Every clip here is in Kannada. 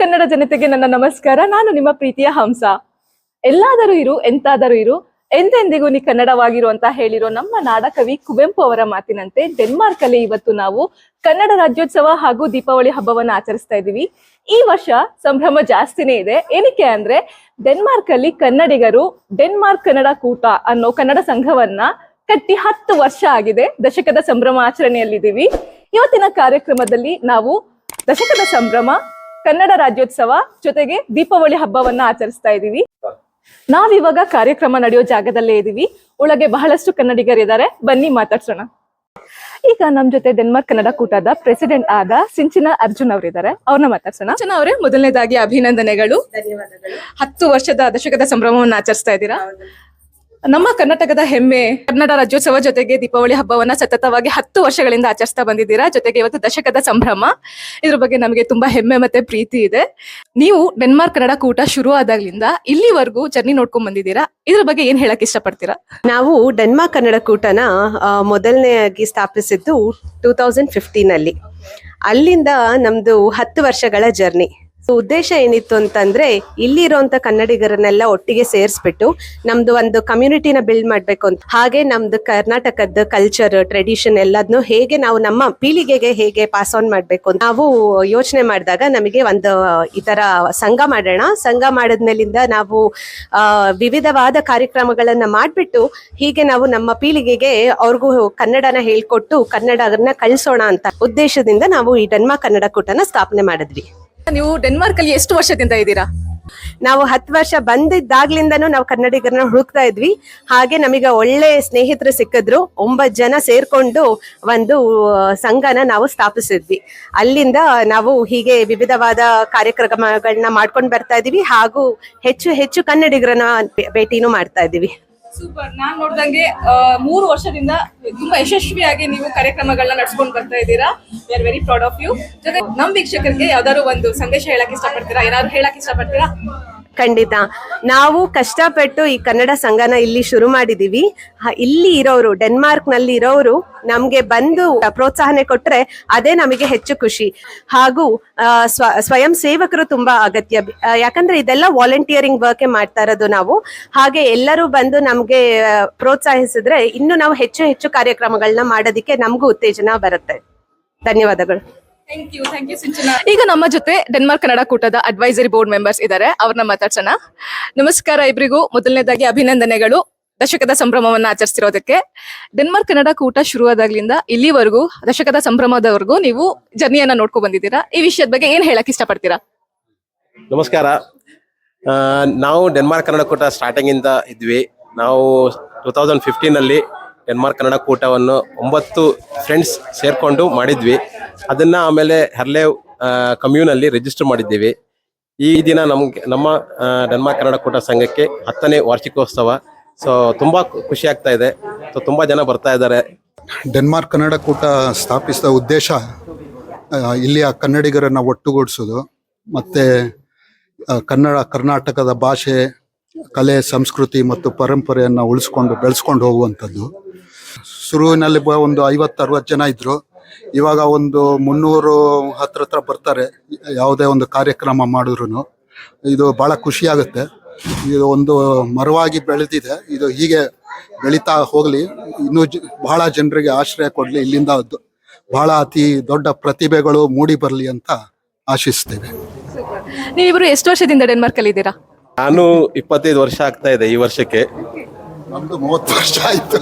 ಕನ್ನಡ ಜನತೆಗೆ ನನ್ನ ನಮಸ್ಕಾರ. ನಾನು ನಿಮ್ಮ ಪ್ರೀತಿಯ ಹಂಸ. ಎಲ್ಲಾದರೂ ಇರು, ಎಂತಾದರೂ ಇರು, ಎಂದೆಂದಿಗೂ ನೀ ಕನ್ನಡವಾಗಿರು ಅಂತ ಹೇಳಿರೋ ನಮ್ಮ ನಾಡಕವಿ ಕುವೆಂಪು ಅವರ ಮಾತಿನಂತೆ ಡೆನ್ಮಾರ್ಕ್ ಅಲ್ಲಿ ಇವತ್ತು ನಾವು ಕನ್ನಡ ರಾಜ್ಯೋತ್ಸವ ಹಾಗೂ ದೀಪಾವಳಿ ಹಬ್ಬವನ್ನ ಆಚರಿಸ್ತಾ ಇದ್ದೀವಿ. ಈ ವರ್ಷ ಸಂಭ್ರಮ ಜಾಸ್ತಿನೇ ಇದೆ. ಏನಕ್ಕೆ ಅಂದ್ರೆ ಡೆನ್ಮಾರ್ಕ್ ಅಲ್ಲಿ ಕನ್ನಡಿಗರು ಡೆನ್ಮಾರ್ಕ್ ಕನ್ನಡ ಕೂಟ ಅನ್ನೋ ಕನ್ನಡ ಸಂಘವನ್ನ ಕಟ್ಟಿ ಹತ್ತು ವರ್ಷ ಆಗಿದೆ ದಶಕದ ಸಂಭ್ರಮ ಆಚರಣೆಯಲ್ಲಿದ್ದೀವಿ ಇವತ್ತಿನ ಕಾರ್ಯಕ್ರಮದಲ್ಲಿ ನಾವು ದಶಕದ ಸಂಭ್ರಮ ಕನ್ನಡ ರಾಜ್ಯೋತ್ಸವ ಜೊತೆಗೆ ದೀಪಾವಳಿ ಹಬ್ಬವನ್ನ ಆಚರಿಸ್ತಾ ಇದೀವಿ. ನಾವಿವಾಗ ಕಾರ್ಯಕ್ರಮ ನಡೆಯೋ ಜಾಗದಲ್ಲೇ ಇದೀವಿ. ಒಳಗೆ ಬಹಳಷ್ಟು ಕನ್ನಡಿಗರಿದ್ದಾರೆ ಬನ್ನಿ ಮಾತಾಡ್ಸೋಣ. ಈಗ ನಮ್ ಜೊತೆ ಡೆನ್ಮಾರ್ಕ್ ಕನ್ನಡ ಕೂಟದ ಪ್ರೆಸಿಡೆಂಟ್ ಆದ ಸಿಂಚಿನ ಅರ್ಜುನ್ ಅವರಿದ್ದಾರೆ. ಅವ್ರನ್ನ ಮಾತಾಡ್ಸೋಣ. ಅರ್ಜುನ್ ಅವರೇ ಮೊದಲನೇದಾಗಿ ಅಭಿನಂದನೆಗಳು. ಹತ್ತು ವರ್ಷದ ದಶಕದ ಸಂಭ್ರಮವನ್ನು ಆಚರಿಸ್ತಾ ಇದ್ದೀರಾ? ನಮ್ಮ ಕರ್ನಾಟಕದ ಹೆಮ್ಮೆ ಕನ್ನಡ ರಾಜ್ಯೋತ್ಸವ ಜೊತೆಗೆ ದೀಪಾವಳಿ ಹಬ್ಬವನ್ನ ಸತತವಾಗಿ ಹತ್ತು ವರ್ಷಗಳಿಂದ ಆಚರಿಸ್ತಾ ಬಂದಿದ್ದೀರಾ? ಜೊತೆಗೆ ಇವತ್ತು ದಶಕದ ಸಂಭ್ರಮ. ಇದ್ರ ಬಗ್ಗೆ ನಮಗೆ ತುಂಬಾ ಹೆಮ್ಮೆ ಮತ್ತೆ ಪ್ರೀತಿ ಇದೆ. ನೀವು ಡೆನ್ಮಾರ್ಕ್ ಕನ್ನಡ ಕೂಟ ಶುರು ಆದಾಗ್ಲಿಂದ ಇಲ್ಲಿವರೆಗೂ ಜರ್ನಿ ನೋಡ್ಕೊಂಡ್ ಬಂದಿದ್ದೀರಾ? ಇದ್ರ ಬಗ್ಗೆ ಏನ್ ಹೇಳಕ್ ಇಷ್ಟಪಡ್ತೀರಾ? ನಾವು ಡೆನ್ಮಾರ್ಕ್ ಕನ್ನಡ ಕೂಟನ ಮೊದಲನೇ ಮೊದಲನೆಯಾಗಿ ಸ್ಥಾಪಿಸಿದ್ದು ಟೂ ತೌಸಂಡ್ ಫಿಫ್ಟೀನ್ ಅಲ್ಲಿ. ಅಲ್ಲಿಂದ ನಮ್ದು ಹತ್ತು ವರ್ಷಗಳ ಜರ್ನಿ. ಉದ್ದೇಶ ಏನಿತ್ತು ಅಂತಂದ್ರೆ, ಇಲ್ಲಿರುವಂತ ಕನ್ನಡಿಗರನ್ನೆಲ್ಲ ಒಟ್ಟಿಗೆ ಸೇರಿಸ್ಬಿಟ್ಟು ನಮ್ದು ಒಂದು ಕಮ್ಯುನಿಟಿನ ಬಿಲ್ಡ್ ಮಾಡ್ಬೇಕು ಅಂತ. ಹಾಗೆ ನಮ್ದು ಕರ್ನಾಟಕದ ಕಲ್ಚರ್ ಟ್ರೆಡಿಷನ್ ಎಲ್ಲದನ್ನು ಹೇಗೆ ನಾವು ನಮ್ಮ ಪೀಳಿಗೆಗೆ ಹೇಗೆ ಪಾಸ್ ಆನ್ ಮಾಡ್ಬೇಕು ಅಂತ ನಾವು ಯೋಚನೆ ಮಾಡಿದಾಗ ನಮಗೆ ಒಂದು, ಈ ತರ ಸಂಘ ಮಾಡೋಣ. ಸಂಘ ಮಾಡಿದ್ಮೇಲಿಂದ ನಾವು ವಿವಿಧವಾದ ಕಾರ್ಯಕ್ರಮಗಳನ್ನ ಮಾಡ್ಬಿಟ್ಟು ಹೀಗೆ ನಾವು ನಮ್ಮ ಪೀಳಿಗೆಗೆ ಅವ್ರಿಗೂ ಕನ್ನಡನ ಹೇಳ್ಕೊಟ್ಟು ಕನ್ನಡನ ಕಳಿಸೋಣ ಅಂತ ಉದ್ದೇಶದಿಂದ ನಾವು ಈ ಡನ್ಮಾ ಕನ್ನಡ ಕೂಟನ ಸ್ಥಾಪನೆ ಮಾಡಿದ್ವಿ. ನೀವು ಡೆನ್ಮಾರ್ಕ್ ಅಲ್ಲಿ ಎಷ್ಟು ವರ್ಷದಿಂದ ಇದ್ದೀರಾ? ನಾವು ಹತ್ತು ವರ್ಷ ಬಂದಿದ್ದಾಗ್ಲಿಂದನೂ ನಾವು ಕನ್ನಡಿಗರನ್ನ ಹುಡುಕ್ತಾ ಇದ್ವಿ. ಹಾಗೆ ನಮಗೆ ಒಳ್ಳೆ ಸ್ನೇಹಿತರು ಸಿಕ್ಕಿದ್ರು. ಒಂಬತ್ತು ಜನ ಸೇರ್ಕೊಂಡು ಒಂದು ಸಂಘನ ನಾವು ಸ್ಥಾಪಿಸಿದ್ವಿ. ಅಲ್ಲಿಂದ ನಾವು ಹೀಗೆ ವಿವಿಧವಾದ ಕಾರ್ಯಕ್ರಮಗಳನ್ನ ಮಾಡ್ಕೊಂಡು ಬರ್ತಾ ಇದೀವಿ ಹಾಗೂ ಹೆಚ್ಚು ಹೆಚ್ಚು ಕನ್ನಡಿಗರನ್ನ ಭೇಟಿನೂ ಮಾಡ್ತಾ ಇದೀವಿ ಸೂಪರ್ ನಾನ್ ನೋಡ್ದಂಗೆ ಮೂರು ವರ್ಷದಿಂದ ತುಂಬಾ ಯಶಸ್ವಿಯಾಗಿ ನೀವು ಕಾರ್ಯಕ್ರಮಗಳನ್ನ ನಡ್ಸ್ಕೊಂಡು ಬರ್ತಾ ಇದ್ದೀರಾ. We are very proud of you ಜೊತೆ ನಮ್ ವೀಕ್ಷಕರಿಗೆ ಯಾವ್ದಾದ್ರು ಒಂದು ಸಂದೇಶ ಹೇಳಕ್ ಇಷ್ಟಪಡ್ತೀರಾ? ಏನಾದ್ರು ಹೇಳಕ್ ಇಷ್ಟಪಡ್ತೀರಾ? ಖಂಡಿತ. ನಾವು ಕಷ್ಟಪಟ್ಟು ಈ ಕನ್ನಡ ಸಂಘನ ಇಲ್ಲಿ ಶುರು ಮಾಡಿದೀವಿ. ಇಲ್ಲಿ ಇರೋರು ಡೆನ್ಮಾರ್ಕ್ನಲ್ಲಿ ಇರೋರು ನಮ್ಗೆ ಬಂದು ಪ್ರೋತ್ಸಾಹನೆ ಕೊಟ್ರೆ ಅದೇ ನಮಗೆ ಹೆಚ್ಚು ಖುಷಿ. ಹಾಗೂ ಸ್ವ, ಸ್ವಯಂ ಸೇವಕರು ತುಂಬಾ ಅಗತ್ಯ. ಯಾಕಂದ್ರೆ ಇದೆಲ್ಲ ವಾಲಂಟಿಯರಿಂಗ್ ವರ್ಕ್ ಮಾಡ್ತಾ ಇರೋದು ನಾವು. ಹಾಗೆ ಎಲ್ಲರೂ ಬಂದು ನಮ್ಗೆ ಪ್ರೋತ್ಸಾಹಿಸಿದ್ರೆ ಇನ್ನು ನಾವು ಹೆಚ್ಚು ಹೆಚ್ಚು ಕಾರ್ಯಕ್ರಮಗಳನ್ನ ಮಾಡೋದಿಕ್ಕೆ ನಮಗೂ ಉತ್ತೇಜನ ಬರುತ್ತೆ. ಧನ್ಯವಾದಗಳು. Thank you thank you Sinchana ಈಗ ನಮ್ಮ ಜೊತೆ ಡೆನ್ಮಾರ್ಕ್ ಕನ್ನಡ ಕೂಟದ ಅಡ್ವೈಸರಿ ಬೋರ್ಡ್ ಮೆಂಬರ್ಸ್ ಇದ್ದಾರೆ. ಅವ್ರನ್ನ ಮಾತಾಡ್ಸೋಣ. ನಮಸ್ಕಾರ ಇಬ್ಬರಿಗೂ ಮೊದಲನೇದಾಗಿ ಅಭಿನಂದನೆಗಳು. ದಶಕದ ಸಂಭ್ರಮವನ್ನ ಆಚರಿಸ್ತಿರೋದಕ್ಕೆ. ಡೆನ್ಮಾರ್ಕ್ ಕನ್ನಡ ಕೂಟ ಶುರುವಾದಾಗ್ಲಿಂದ ಇಲ್ಲಿವರೆಗೂ ದಶಕದ ಸಂಭ್ರಮದವರೆಗೂ ನೀವು ಜರ್ನಿಯನ್ನ ನೋಡ್ಕೊ ಬಂದಿದ್ದೀರಾ? ಈ ವಿಷಯದ ಬಗ್ಗೆ ಏನ್ ಹೇಳಕ್ ಇಷ್ಟಪಡ್ತೀರಾ? ನಮಸ್ಕಾರ. ಆ, ನಾವು ಡೆನ್ಮಾರ್ಕ್ ಕನ್ನಡ ಕೂಟ ಸ್ಟಾರ್ಟಿಂಗ್ ಇಂದ ಇದ್ವಿ. ನಾವು ಟೂ ತೌಸಂಡ್ ಫಿಫ್ಟೀನ್ ಅಲ್ಲಿ ಡೆನ್ಮಾರ್ಕ್ ಕನ್ನಡ ಕೂಟವನ್ನು ಒಂಬತ್ತು ಫ್ರೆಂಡ್ಸ್ ಸೇರ್ಕೊಂಡು ಮಾಡಿದ್ವಿ. ಅದನ್ನ ಆಮೇಲೆ ಹರ್ಲೇವ್ ಕಮ್ಯೂನ್ ಅಲ್ಲಿ ರಿಜಿಸ್ಟರ್ ಮಾಡಿದ್ದೀವಿ. ಈ ದಿನ ನಮ್ಗೆ, ನಮ್ಮ ಡೆನ್ಮಾರ್ಕ್ ಕನ್ನಡ ಕೂಟ ಸಂಘಕ್ಕೆ ಹತ್ತನೇ ವಾರ್ಷಿಕೋತ್ಸವ. ಸೊ ತುಂಬಾ ಖುಷಿ ಆಗ್ತಾ ಇದೆ. ಸೊ ತುಂಬಾ ಜನ ಬರ್ತಾ ಇದ್ದಾರೆ. ಡೆನ್ಮಾರ್ಕ್ ಕನ್ನಡ ಕೂಟ ಸ್ಥಾಪಿಸಿದ ಉದ್ದೇಶ ಇಲ್ಲಿಯ ಕನ್ನಡಿಗರನ್ನ ಒಟ್ಟುಗೂಡಿಸೋದು. ಮತ್ತೆ ಕನ್ನಡ, ಕರ್ನಾಟಕದ ಭಾಷೆ, ಕಲೆ, ಸಂಸ್ಕೃತಿ ಮತ್ತು ಪರಂಪರೆಯನ್ನು ಉಳಿಸ್ಕೊಂಡು ಬೆಳೆಸ್ಕೊಂಡು ಹೋಗುವಂಥದ್ದು. ಶುರುವಿನಲ್ಲಿ ಒಂದು ಐವತ್ತು ಅರವತ್ತು ಜನ ಇದ್ದರು ಇವಾಗ ಒಂದು ಮುನ್ನೂರು ಹತ್ರ ಹತ್ರ ಬರ್ತಾರೆ. ಯಾವುದೇ ಒಂದು ಕಾರ್ಯಕ್ರಮ ಮಾಡಿದ್ರು ಇದು ಭಾಳ ಖುಷಿಯಾಗುತ್ತೆ. ಇದು ಒಂದು ಮರವಾಗಿ ಬೆಳೆದಿದೆ. ಇದು ಹೀಗೆ ಬೆಳೀತಾ ಹೋಗಲಿ. ಇನ್ನೂ ಜ ಬಹಳ ಜನರಿಗೆ ಆಶ್ರಯ ಕೊಡಲಿ. ಇಲ್ಲಿಂದ ಬಹಳ ಅತಿ ದೊಡ್ಡ ಪ್ರತಿಭೆಗಳು ಮೂಡಿ ಬರಲಿ ಅಂತ ಆಶಿಸ್ತೇವೆ. ನೀವಿಬ್ರು ಎಷ್ಟು ವರ್ಷದಿಂದ ಡೆನ್ಮಾರ್ಕ್ ಅಲ್ಲಿ ಇದ್ದೀರಾ ನಾನು ಇಪ್ಪತ್ತೈದು ವರ್ಷ ಆಗ್ತಾ ಇದೆ ಈ ವರ್ಷಕ್ಕೆ. ನಮ್ದು ಮೂವತ್ತು ವರ್ಷ ಆಯ್ತು.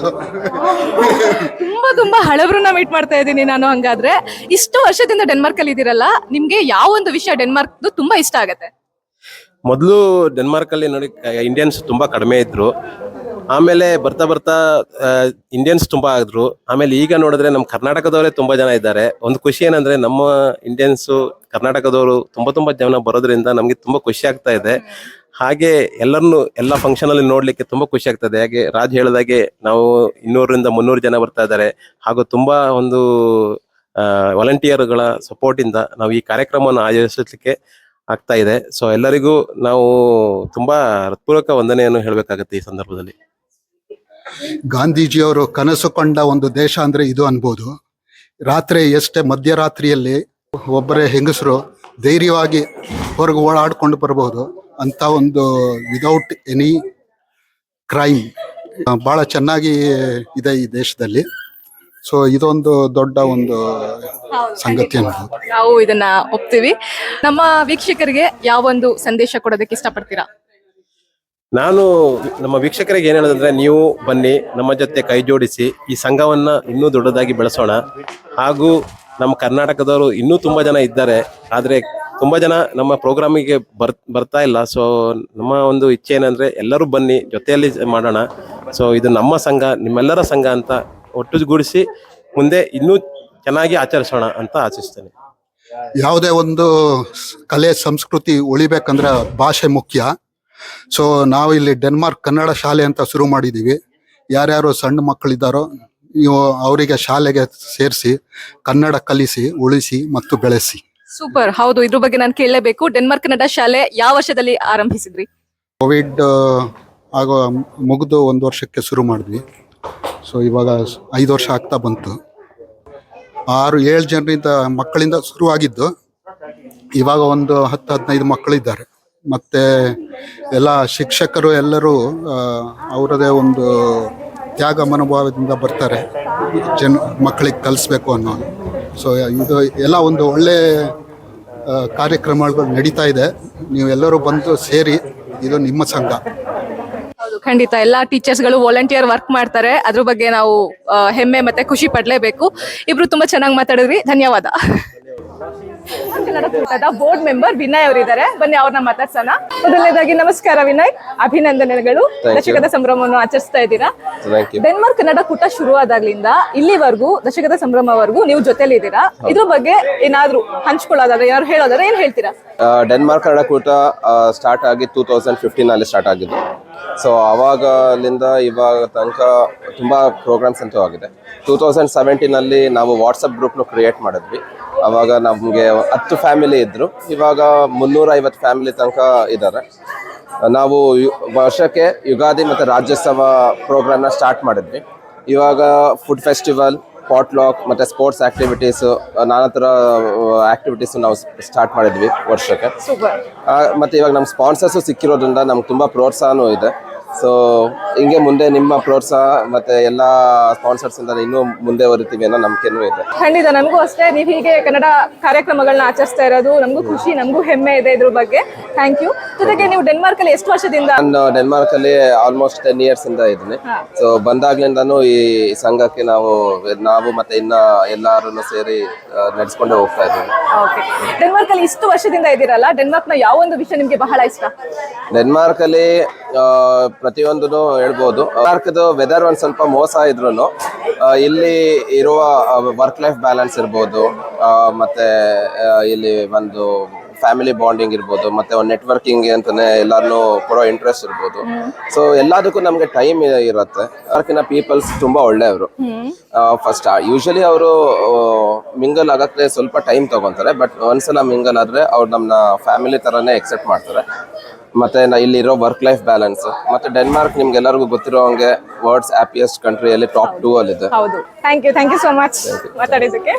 ತುಂಬಾ ತುಂಬಾ ಹಳಬ್ರನ್ನ ಮೀಟ್ ಮಾಡ್ತಾ ಇದ್ದೀನಿ ನಾನು ಹಂಗಾದ್ರೆ. ಇಷ್ಟು ವರ್ಷದಿಂದ ಡೆನ್ಮಾರ್ಕ್ ಅಲ್ಲಿ ಇದೀರಲ್ಲ ನಿಮ್ಗೆ ಯಾವ ಒಂದು ವಿಷಯ ಡೆನ್ಮಾರ್ಕ್ ತುಂಬಾ ಇಷ್ಟ ಆಗತ್ತೆ? ಮೊದಲು ಡೆನ್ಮಾರ್ಕ್ ಅಲ್ಲಿ ನೋಡಿ ಇಂಡಿಯನ್ಸ್ ತುಂಬಾ ಕಡಿಮೆ ಇದ್ರು. ಆಮೇಲೆ ಬರ್ತಾ ಬರ್ತಾ ಇಂಡಿಯನ್ಸ್ ತುಂಬಾ ಆದ್ರು. ಆಮೇಲೆ ಈಗ ನೋಡಿದ್ರೆ ನಮ್ಮ ಕರ್ನಾಟಕದವರೇ ತುಂಬಾ ಜನ ಇದ್ದಾರೆ. ಒಂದು ಖುಷಿ ಏನಂದ್ರೆ ನಮ್ಮ ಇಂಡಿಯನ್ಸ್ ಕರ್ನಾಟಕದವರು ತುಂಬಾ ತುಂಬಾ ಜನ ಬರೋದ್ರಿಂದ ನಮ್ಗೆ ತುಂಬಾ ಖುಷಿ ಆಗ್ತಾ ಇದೆ. ಹಾಗೆ ಎಲ್ಲರನ್ನು ಎಲ್ಲ ಫಂಕ್ಷನ್ ಅಲ್ಲಿ ನೋಡ್ಲಿಕ್ಕೆ ತುಂಬಾ ಖುಷಿ ಆಗ್ತದೆ. ಹಾಗೆ ರಾಜ್ ಹೇಳಿದಾಗೆ ನಾವು ಇನ್ನೂರರಿಂದ ಮುನ್ನೂರು ಜನ ಬರ್ತಾ ಇದ್ದಾರೆ. ಹಾಗೂ ತುಂಬಾ ಒಂದು ವಾಲಂಟಿಯರ್ಗಳ ಸಪೋರ್ಟ್ ಇಂದ ನಾವು ಈ ಕಾರ್ಯಕ್ರಮವನ್ನು ಆಯೋಜಿಸಲಿಕ್ಕೆ ಆಗ್ತಾ ಇದೆ. ಸೊ ಎಲ್ಲರಿಗೂ ನಾವು ತುಂಬಾ ಹೃತ್ಪೂರ್ವಕ ವಂದನೆಯನ್ನು ಹೇಳಬೇಕಾಗುತ್ತೆ ಈ ಸಂದರ್ಭದಲ್ಲಿ. ಗಾಂಧೀಜಿಯವರು ಕನಸು ಕಂಡ ಒಂದು ದೇಶ ಅಂದ್ರೆ ಇದು ಅನ್ಬೋದು. ರಾತ್ರಿ ಎಷ್ಟೇ ಮಧ್ಯರಾತ್ರಿಯಲ್ಲಿ ಒಬ್ಬರೇ ಹೆಂಗಸರು ಧೈರ್ಯವಾಗಿ ಹೊರಗೆ ಓಡಾಡ್ಕೊಂಡು ಬರ್ಬೋದು ಅಂತ ಒಂದು ವಿದೌಟ್ ಎನಿ ಕ್ರೈಮ್ ಬಹಳ ಚೆನ್ನಾಗಿ ಇದೆ ಈ ದೇಶದಲ್ಲಿ. ಸೊ ಇದೊಂದು ದೊಡ್ಡ ಒಂದು ಸಂಗತಿ ಅನ್ನೋದು. ನಾವು ಇದನ್ನ ಒಪ್ತೀವಿ. ನಮ್ಮ ವೀಕ್ಷಕರಿಗೆ ಯಾವೊಂದು ಸಂದೇಶ ಕೊಡೋದಕ್ಕೆ ಇಷ್ಟಪಡ್ತೀರಾ? ನಾನು ನಮ್ಮ ವೀಕ್ಷಕರಿಗೆ ಏನ್ ಹೇಳೋದಂದ್ರೆ ನೀವು ಬನ್ನಿ ನಮ್ಮ ಜೊತೆ ಕೈ ಜೋಡಿಸಿ ಈ ಸಂಘವನ್ನ ಇನ್ನೂ ದೊಡ್ಡದಾಗಿ ಬೆಳೆಸೋಣ. ಹಾಗೂ ನಮ್ಮ ಕರ್ನಾಟಕದವರು ಇನ್ನೂ ತುಂಬಾ ಜನ ಇದ್ದಾರೆ. ಆದರೆ ತುಂಬಾ ಜನ ನಮ್ಮ ಪ್ರೋಗ್ರಾಮಿಗೆ ಬರ್, ಬರ್ತಾ ಇಲ್ಲ. ಸೊ ನಮ್ಮ ಒಂದು ಇಚ್ಛೆ ಏನಂದ್ರೆ ಎಲ್ಲರೂ ಬನ್ನಿ, ಜೊತೆಯಲ್ಲಿ ಮಾಡೋಣ. ಸೊ ಇದು ನಮ್ಮ ಸಂಘ, ನಿಮ್ಮೆಲ್ಲರ ಸಂಘ ಅಂತ ಒಟ್ಟುಗೂಡಿಸಿ ಮುಂದೆ ಇನ್ನೂ ಚೆನ್ನಾಗಿ ಆಚರಿಸೋಣ ಅಂತ ಆಶಿಸ್ತೇನೆ. ಯಾವುದೇ ಒಂದು ಕಲೆ, ಸಂಸ್ಕೃತಿ ಉಳಿಬೇಕಂದ್ರೆ ಭಾಷೆ ಮುಖ್ಯ. ಸೊ ನಾವು ಇಲ್ಲಿ ಡೆನ್ಮಾರ್ಕ್ ಕನ್ನಡ ಶಾಲೆ ಅಂತ ಶುರು ಮಾಡಿದ್ದೀವಿ. ಯಾರ್ಯಾರು ಸಣ್ಣ ಮಕ್ಕಳಿದ್ದಾರೋ ಅವರಿಗೆ ಶಾಲೆಗೆ ಸೇರಿಸಿ ಕನ್ನಡ ಕಲಿಸಿ ಉಳಿಸಿ ಮತ್ತು ಬೆಳೆಸಿ. ಸೂಪರ್ ಹೌದು ಇದ್ರ ಬಗ್ಗೆ ನಾನು ಕೇಳಲೇಬೇಕು. ಡೆನ್ಮಾರ್ಕ್ ಕನ್ನಡ ಶಾಲೆ ಯಾವ ವರ್ಷದಲ್ಲಿ ಆರಂಭಿಸಿದ್ರಿ? ಕೋವಿಡ್ ಆಗೋ ಮುಗಿದು ಒಂದು ವರ್ಷಕ್ಕೆ ಶುರು ಮಾಡಿದ್ವಿ. ಸೊ ಇವಾಗ ಐದು ವರ್ಷ ಆಗ್ತಾ ಬಂತು. ಆರು ಏಳು ಜನರಿಂದ ಮಕ್ಕಳಿಂದ ಶುರುವಾಗಿದ್ದು ಇವಾಗ ಒಂದು ಹತ್ತು ಹದಿನೈದು ಮಕ್ಕಳಿದ್ದಾರೆ. ಮತ್ತೆ ಎಲ್ಲ ಶಿಕ್ಷಕರು ಎಲ್ಲರೂ ಅವರದೇ ಒಂದು ತ್ಯಾಗ ಮನೋಭಾವದಿಂದ ಬರ್ತಾರೆ. ಜನ ಮಕ್ಕಳಿಗೆ ಕಲಿಸ್ಬೇಕು ಅನ್ನೋ ಸೊ ಇದು ಎಲ್ಲ ಒಂದು ಒಳ್ಳೆ ಕಾರ್ಯಕ್ರಮಗಳು ನಡೀತಾ ಇದೆ. ನೀವೆಲ್ಲರೂ ಬಂದು ಸೇರಿ, ಇದು ನಿಮ್ಮ ಸಂಘ. ಖಂಡಿತ. ಎಲ್ಲ ಟೀಚರ್ಸ್ಗಳು ವಾಲಂಟಿಯರ್ ವರ್ಕ್ ಮಾಡ್ತಾರೆ. ಅದ್ರ ಬಗ್ಗೆ ನಾವು ಹೆಮ್ಮೆ ಮತ್ತೆ ಖುಷಿ ಪಡಲೇಬೇಕು. ಇಬ್ರು ತುಂಬಾ ಚೆನ್ನಾಗಿ ಮಾತಾಡಿದ್ರಿ. ಧನ್ಯವಾದ. ಬೋರ್ಡ್ ಮೆಂಬರ್ ವಿನಯ್ ಅವರಿದ್ದಾರೆ. ಬನ್ನಿ ಅವ್ರನ್ನ ಮಾತಾಡ್ಸೋಣ. ಮೊದಲನೇದಾಗಿ ನಮಸ್ಕಾರ ವಿನಯ್. ಅಭಿನಂದನೆಗಳು. ದಶಕದ ಸಂಭ್ರಮವನ್ನು ಆಚರಿಸ್ತಾ ಇದ್ದೀರಾ? ಡೆನ್ಮಾರ್ಕ್ ಕನ್ನಡ ಕೂಟ ಶುರುವಾದಾಗ್ಲಿಂದ ಇಲ್ಲಿವರೆಗೂ ದಶಕದ ಸಂಭ್ರಮವರೆಗೂ ನೀವು ಜೊತೆಲಿ ಇದ್ದೀರಾ ಇದ್ರ ಬಗ್ಗೆ ಏನಾದ್ರೂ ಹಂಚ್ಕೊಳ್ಳೋದಾದ್ರೆ ಏನಾದ್ರು ಹೇಳೋದಾದ್ರೆ ಏನ್ ಹೇಳ್ತೀರಾ? ಡೆನ್ಮಾರ್ಕ್ ಕನ್ನಡ ಕೂಟ ಸ್ಟಾರ್ಟ್ ಆಗಿ ಟೂ ತೌಸಂಡ್ ಫಿಫ್ಟೀನ್ ಅಲ್ಲಿ ಸ್ಟಾರ್ಟ್ ಆಗಿದ್ದು. ಸೊ ಅವಾಗಲಿಂದ ಇವಾಗ ತನಕ ತುಂಬ ಪ್ರೋಗ್ರಾಮ್ಸ್ ಅಂತೂ ಆಗಿದೆ ಟೂ ತೌಸಂಡ್ ಸೆವೆಂಟೀನಲ್ಲಿ ನಾವು ವಾಟ್ಸಪ್ ಗ್ರೂಪ್ನು ಕ್ರಿಯೇಟ್ ಮಾಡಿದ್ವಿ. ಅವಾಗ ನಮಗೆ ಹತ್ತು ಫ್ಯಾಮಿಲಿ ಇದ್ದರು ಇವಾಗ ಮುನ್ನೂರ ಐವತ್ತು ಫ್ಯಾಮಿಲಿ ತನಕ ಇದ್ದಾರೆ ನಾವು ವರ್ಷಕ್ಕೆ ಯುಗಾದಿ ಮತ್ತು ರಾಜ್ಯೋತ್ಸವ ಪ್ರೋಗ್ರಾಮ್ನ ಸ್ಟಾರ್ಟ್ ಮಾಡಿದ್ವಿ. ಇವಾಗ ಫುಡ್ ಫೆಸ್ಟಿವಲ್ ಪಾಟ್ಲಾಕ್ ಮತ್ತು ಸ್ಪೋರ್ಟ್ಸ್ ಆ್ಯಕ್ಟಿವಿಟೀಸು ನಾನಾ ಥರ ಆ್ಯಕ್ಟಿವಿಟೀಸು ನಾವು ಸ್ಟಾರ್ಟ್ ಮಾಡಿದ್ವಿ ವರ್ಷಕ್ಕೆ. ಮತ್ತೆ ಇವಾಗ ನಮ್ಮ ಸ್ಪಾನ್ಸರ್ಸು ಸಿಕ್ಕಿರೋದ್ರಿಂದ ನಮ್ಗೆ ತುಂಬ ಪ್ರೋತ್ಸಾಹನೂ ಇದೆ. ಸೊ ಹಿಂಗೆ ಮುಂದೆ ನಿಮ್ಮ ಪ್ರೋತ್ಸಾಹ ಮತ್ತೆ ಎಲ್ಲ ಸ್ಪಾನ್ಸರ್ಸ್ ಇಂದ ಇನ್ನೂ ಮುಂದೆ ಬರುತ್ತೀವಿ ಅನ್ನೋ ನಂಬಿಕೆನೂ ಇದೆ. ಖಂಡಿತ ನನಗೂ ಅಷ್ಟೇ. ನೀವು ಹೀಗೆ ಕನ್ನಡ ಕಾರ್ಯಕ್ರಮಗಳನ್ನ ಆಚರಿಸ್ತಾ ಇರೋದು ನಮಗೂ ಖುಷಿ ನಮಗೂ ಹೆಮ್ಮೆ ಇದೆ ಇದ್ರ ಬಗ್ಗೆ. ಥ್ಯಾಂಕ್ ಯು ಜೊತೆಗೆ ನೀವು ಡೆನ್ಮಾರ್ಕ್ ಅಲ್ಲಿ ಎಷ್ಟು ವರ್ಷದಿಂದ ನಾನು ಡೆನ್ಮಾರ್ಕ್ ಅಲ್ಲಿ ಆಲ್ಮೋಸ್ಟ್ ಟೆನ್ ಇಯರ್ಸ್ ಇಂದ ಇದ್ದೀನಿ. ಸೊ ಬಂದಾಗ್ಲಿಂದಾನು ಈ ಸಂಘಕ್ಕೆ ನಾವು ನಾವು ಮತ್ತೆ ಇನ್ನ ಎಲ್ಲಾರು ಸೇರಿ ನಡೆಸ್ಕೊಂಡೇ ಹೋಗ್ತಾ ಇದ್ದೀವಿ. ಓಕೆ ಡೆನ್ಮಾರ್ಕ್ ಅಲ್ಲಿ ಇಷ್ಟು ವರ್ಷದಿಂದ ಇದ್ದೀರಲ್ಲ ಡೆನ್ಮಾರ್ಕ್ನ ಯಾವ ಒಂದು ವಿಷಯ ನಿಮ್ಗೆ ಬಹಳ ಇಷ್ಟ? ಡೆನ್ಮಾರ್ಕ್ ಅಲ್ಲಿ ಪ್ರತಿಯೊಂದು ಹೇಳ್ಬೋದು. ಕರ್ನಾಟಕದ್ದು ವೆದರ್ ಒಂದು ಸ್ವಲ್ಪ ಮೋಸ ಇದ್ರು ಇಲ್ಲಿ ಇರುವ ವರ್ಕ್ ಲೈಫ್ ಬ್ಯಾಲೆನ್ಸ್ ಇರ್ಬೋದು ಮತ್ತೆ ಇಲ್ಲಿ ಒಂದು ಫ್ಯಾಮಿಲಿ ಬಾಂಡಿಂಗ್ ಇರ್ಬೋದು ಮತ್ತೆ ಒಂದು ನೆಟ್ವರ್ಕಿಂಗ್ ಅಂತಾನೆ ಎಲ್ಲಾರನು ಕೊಡೋ ಇಂಟ್ರೆಸ್ಟ್ ಇರ್ಬೋದು. ಸೊ ಎಲ್ಲದಕ್ಕೂ ನಮ್ಗೆ ಟೈಮ್ ಇರುತ್ತೆ. ಅದಕ್ಕಿಂತ ಪೀಪಲ್ಸ್ ತುಂಬಾ ಒಳ್ಳೆಯವರು. ಫಸ್ಟ್ ಯೂಶಲಿ ಅವರು ಮಿಂಗಲ್ ಆಗಕ್ಕೆ ಸ್ವಲ್ಪ ಟೈಮ್ ತಗೊಂತಾರೆ ಬಟ್ ಒಂದ್ಸಲ ಮಿಂಗಲ್ ಆದ್ರೆ ಅವ್ರು ನಮ್ಮನ್ನ ಫ್ಯಾಮಿಲಿ ತರನೇ ಎಕ್ಸೆಪ್ಟ್ ಮಾಡ್ತಾರೆ. ಮತ್ತೆ ನಾ ಇಲ್ಲಿರೋ ವರ್ಕ್ ಲೈಫ್ ಬ್ಯಾಲೆನ್ಸ್ ಮತ್ತೆ ಡೆನ್ಮಾರ್ಕ್ ನಿಮ್ಗೆ ಎಲ್ಲರಿಗೂ ಗೊತ್ತಿರೋ ಹಂಗೆ ವರ್ಲ್ಡ್ಸ್ ಹ್ಯಾಪಿಯೆಸ್ಟ್ ಕಂಟ್ರಿಯಲ್ಲಿ ಟಾಪ್ ಟೂ ಅಲ್ಲಿದೆ. ಹೌದು. Thank you thank you so much ಮಾತಾಡಿದ್ದಕ್ಕೆ.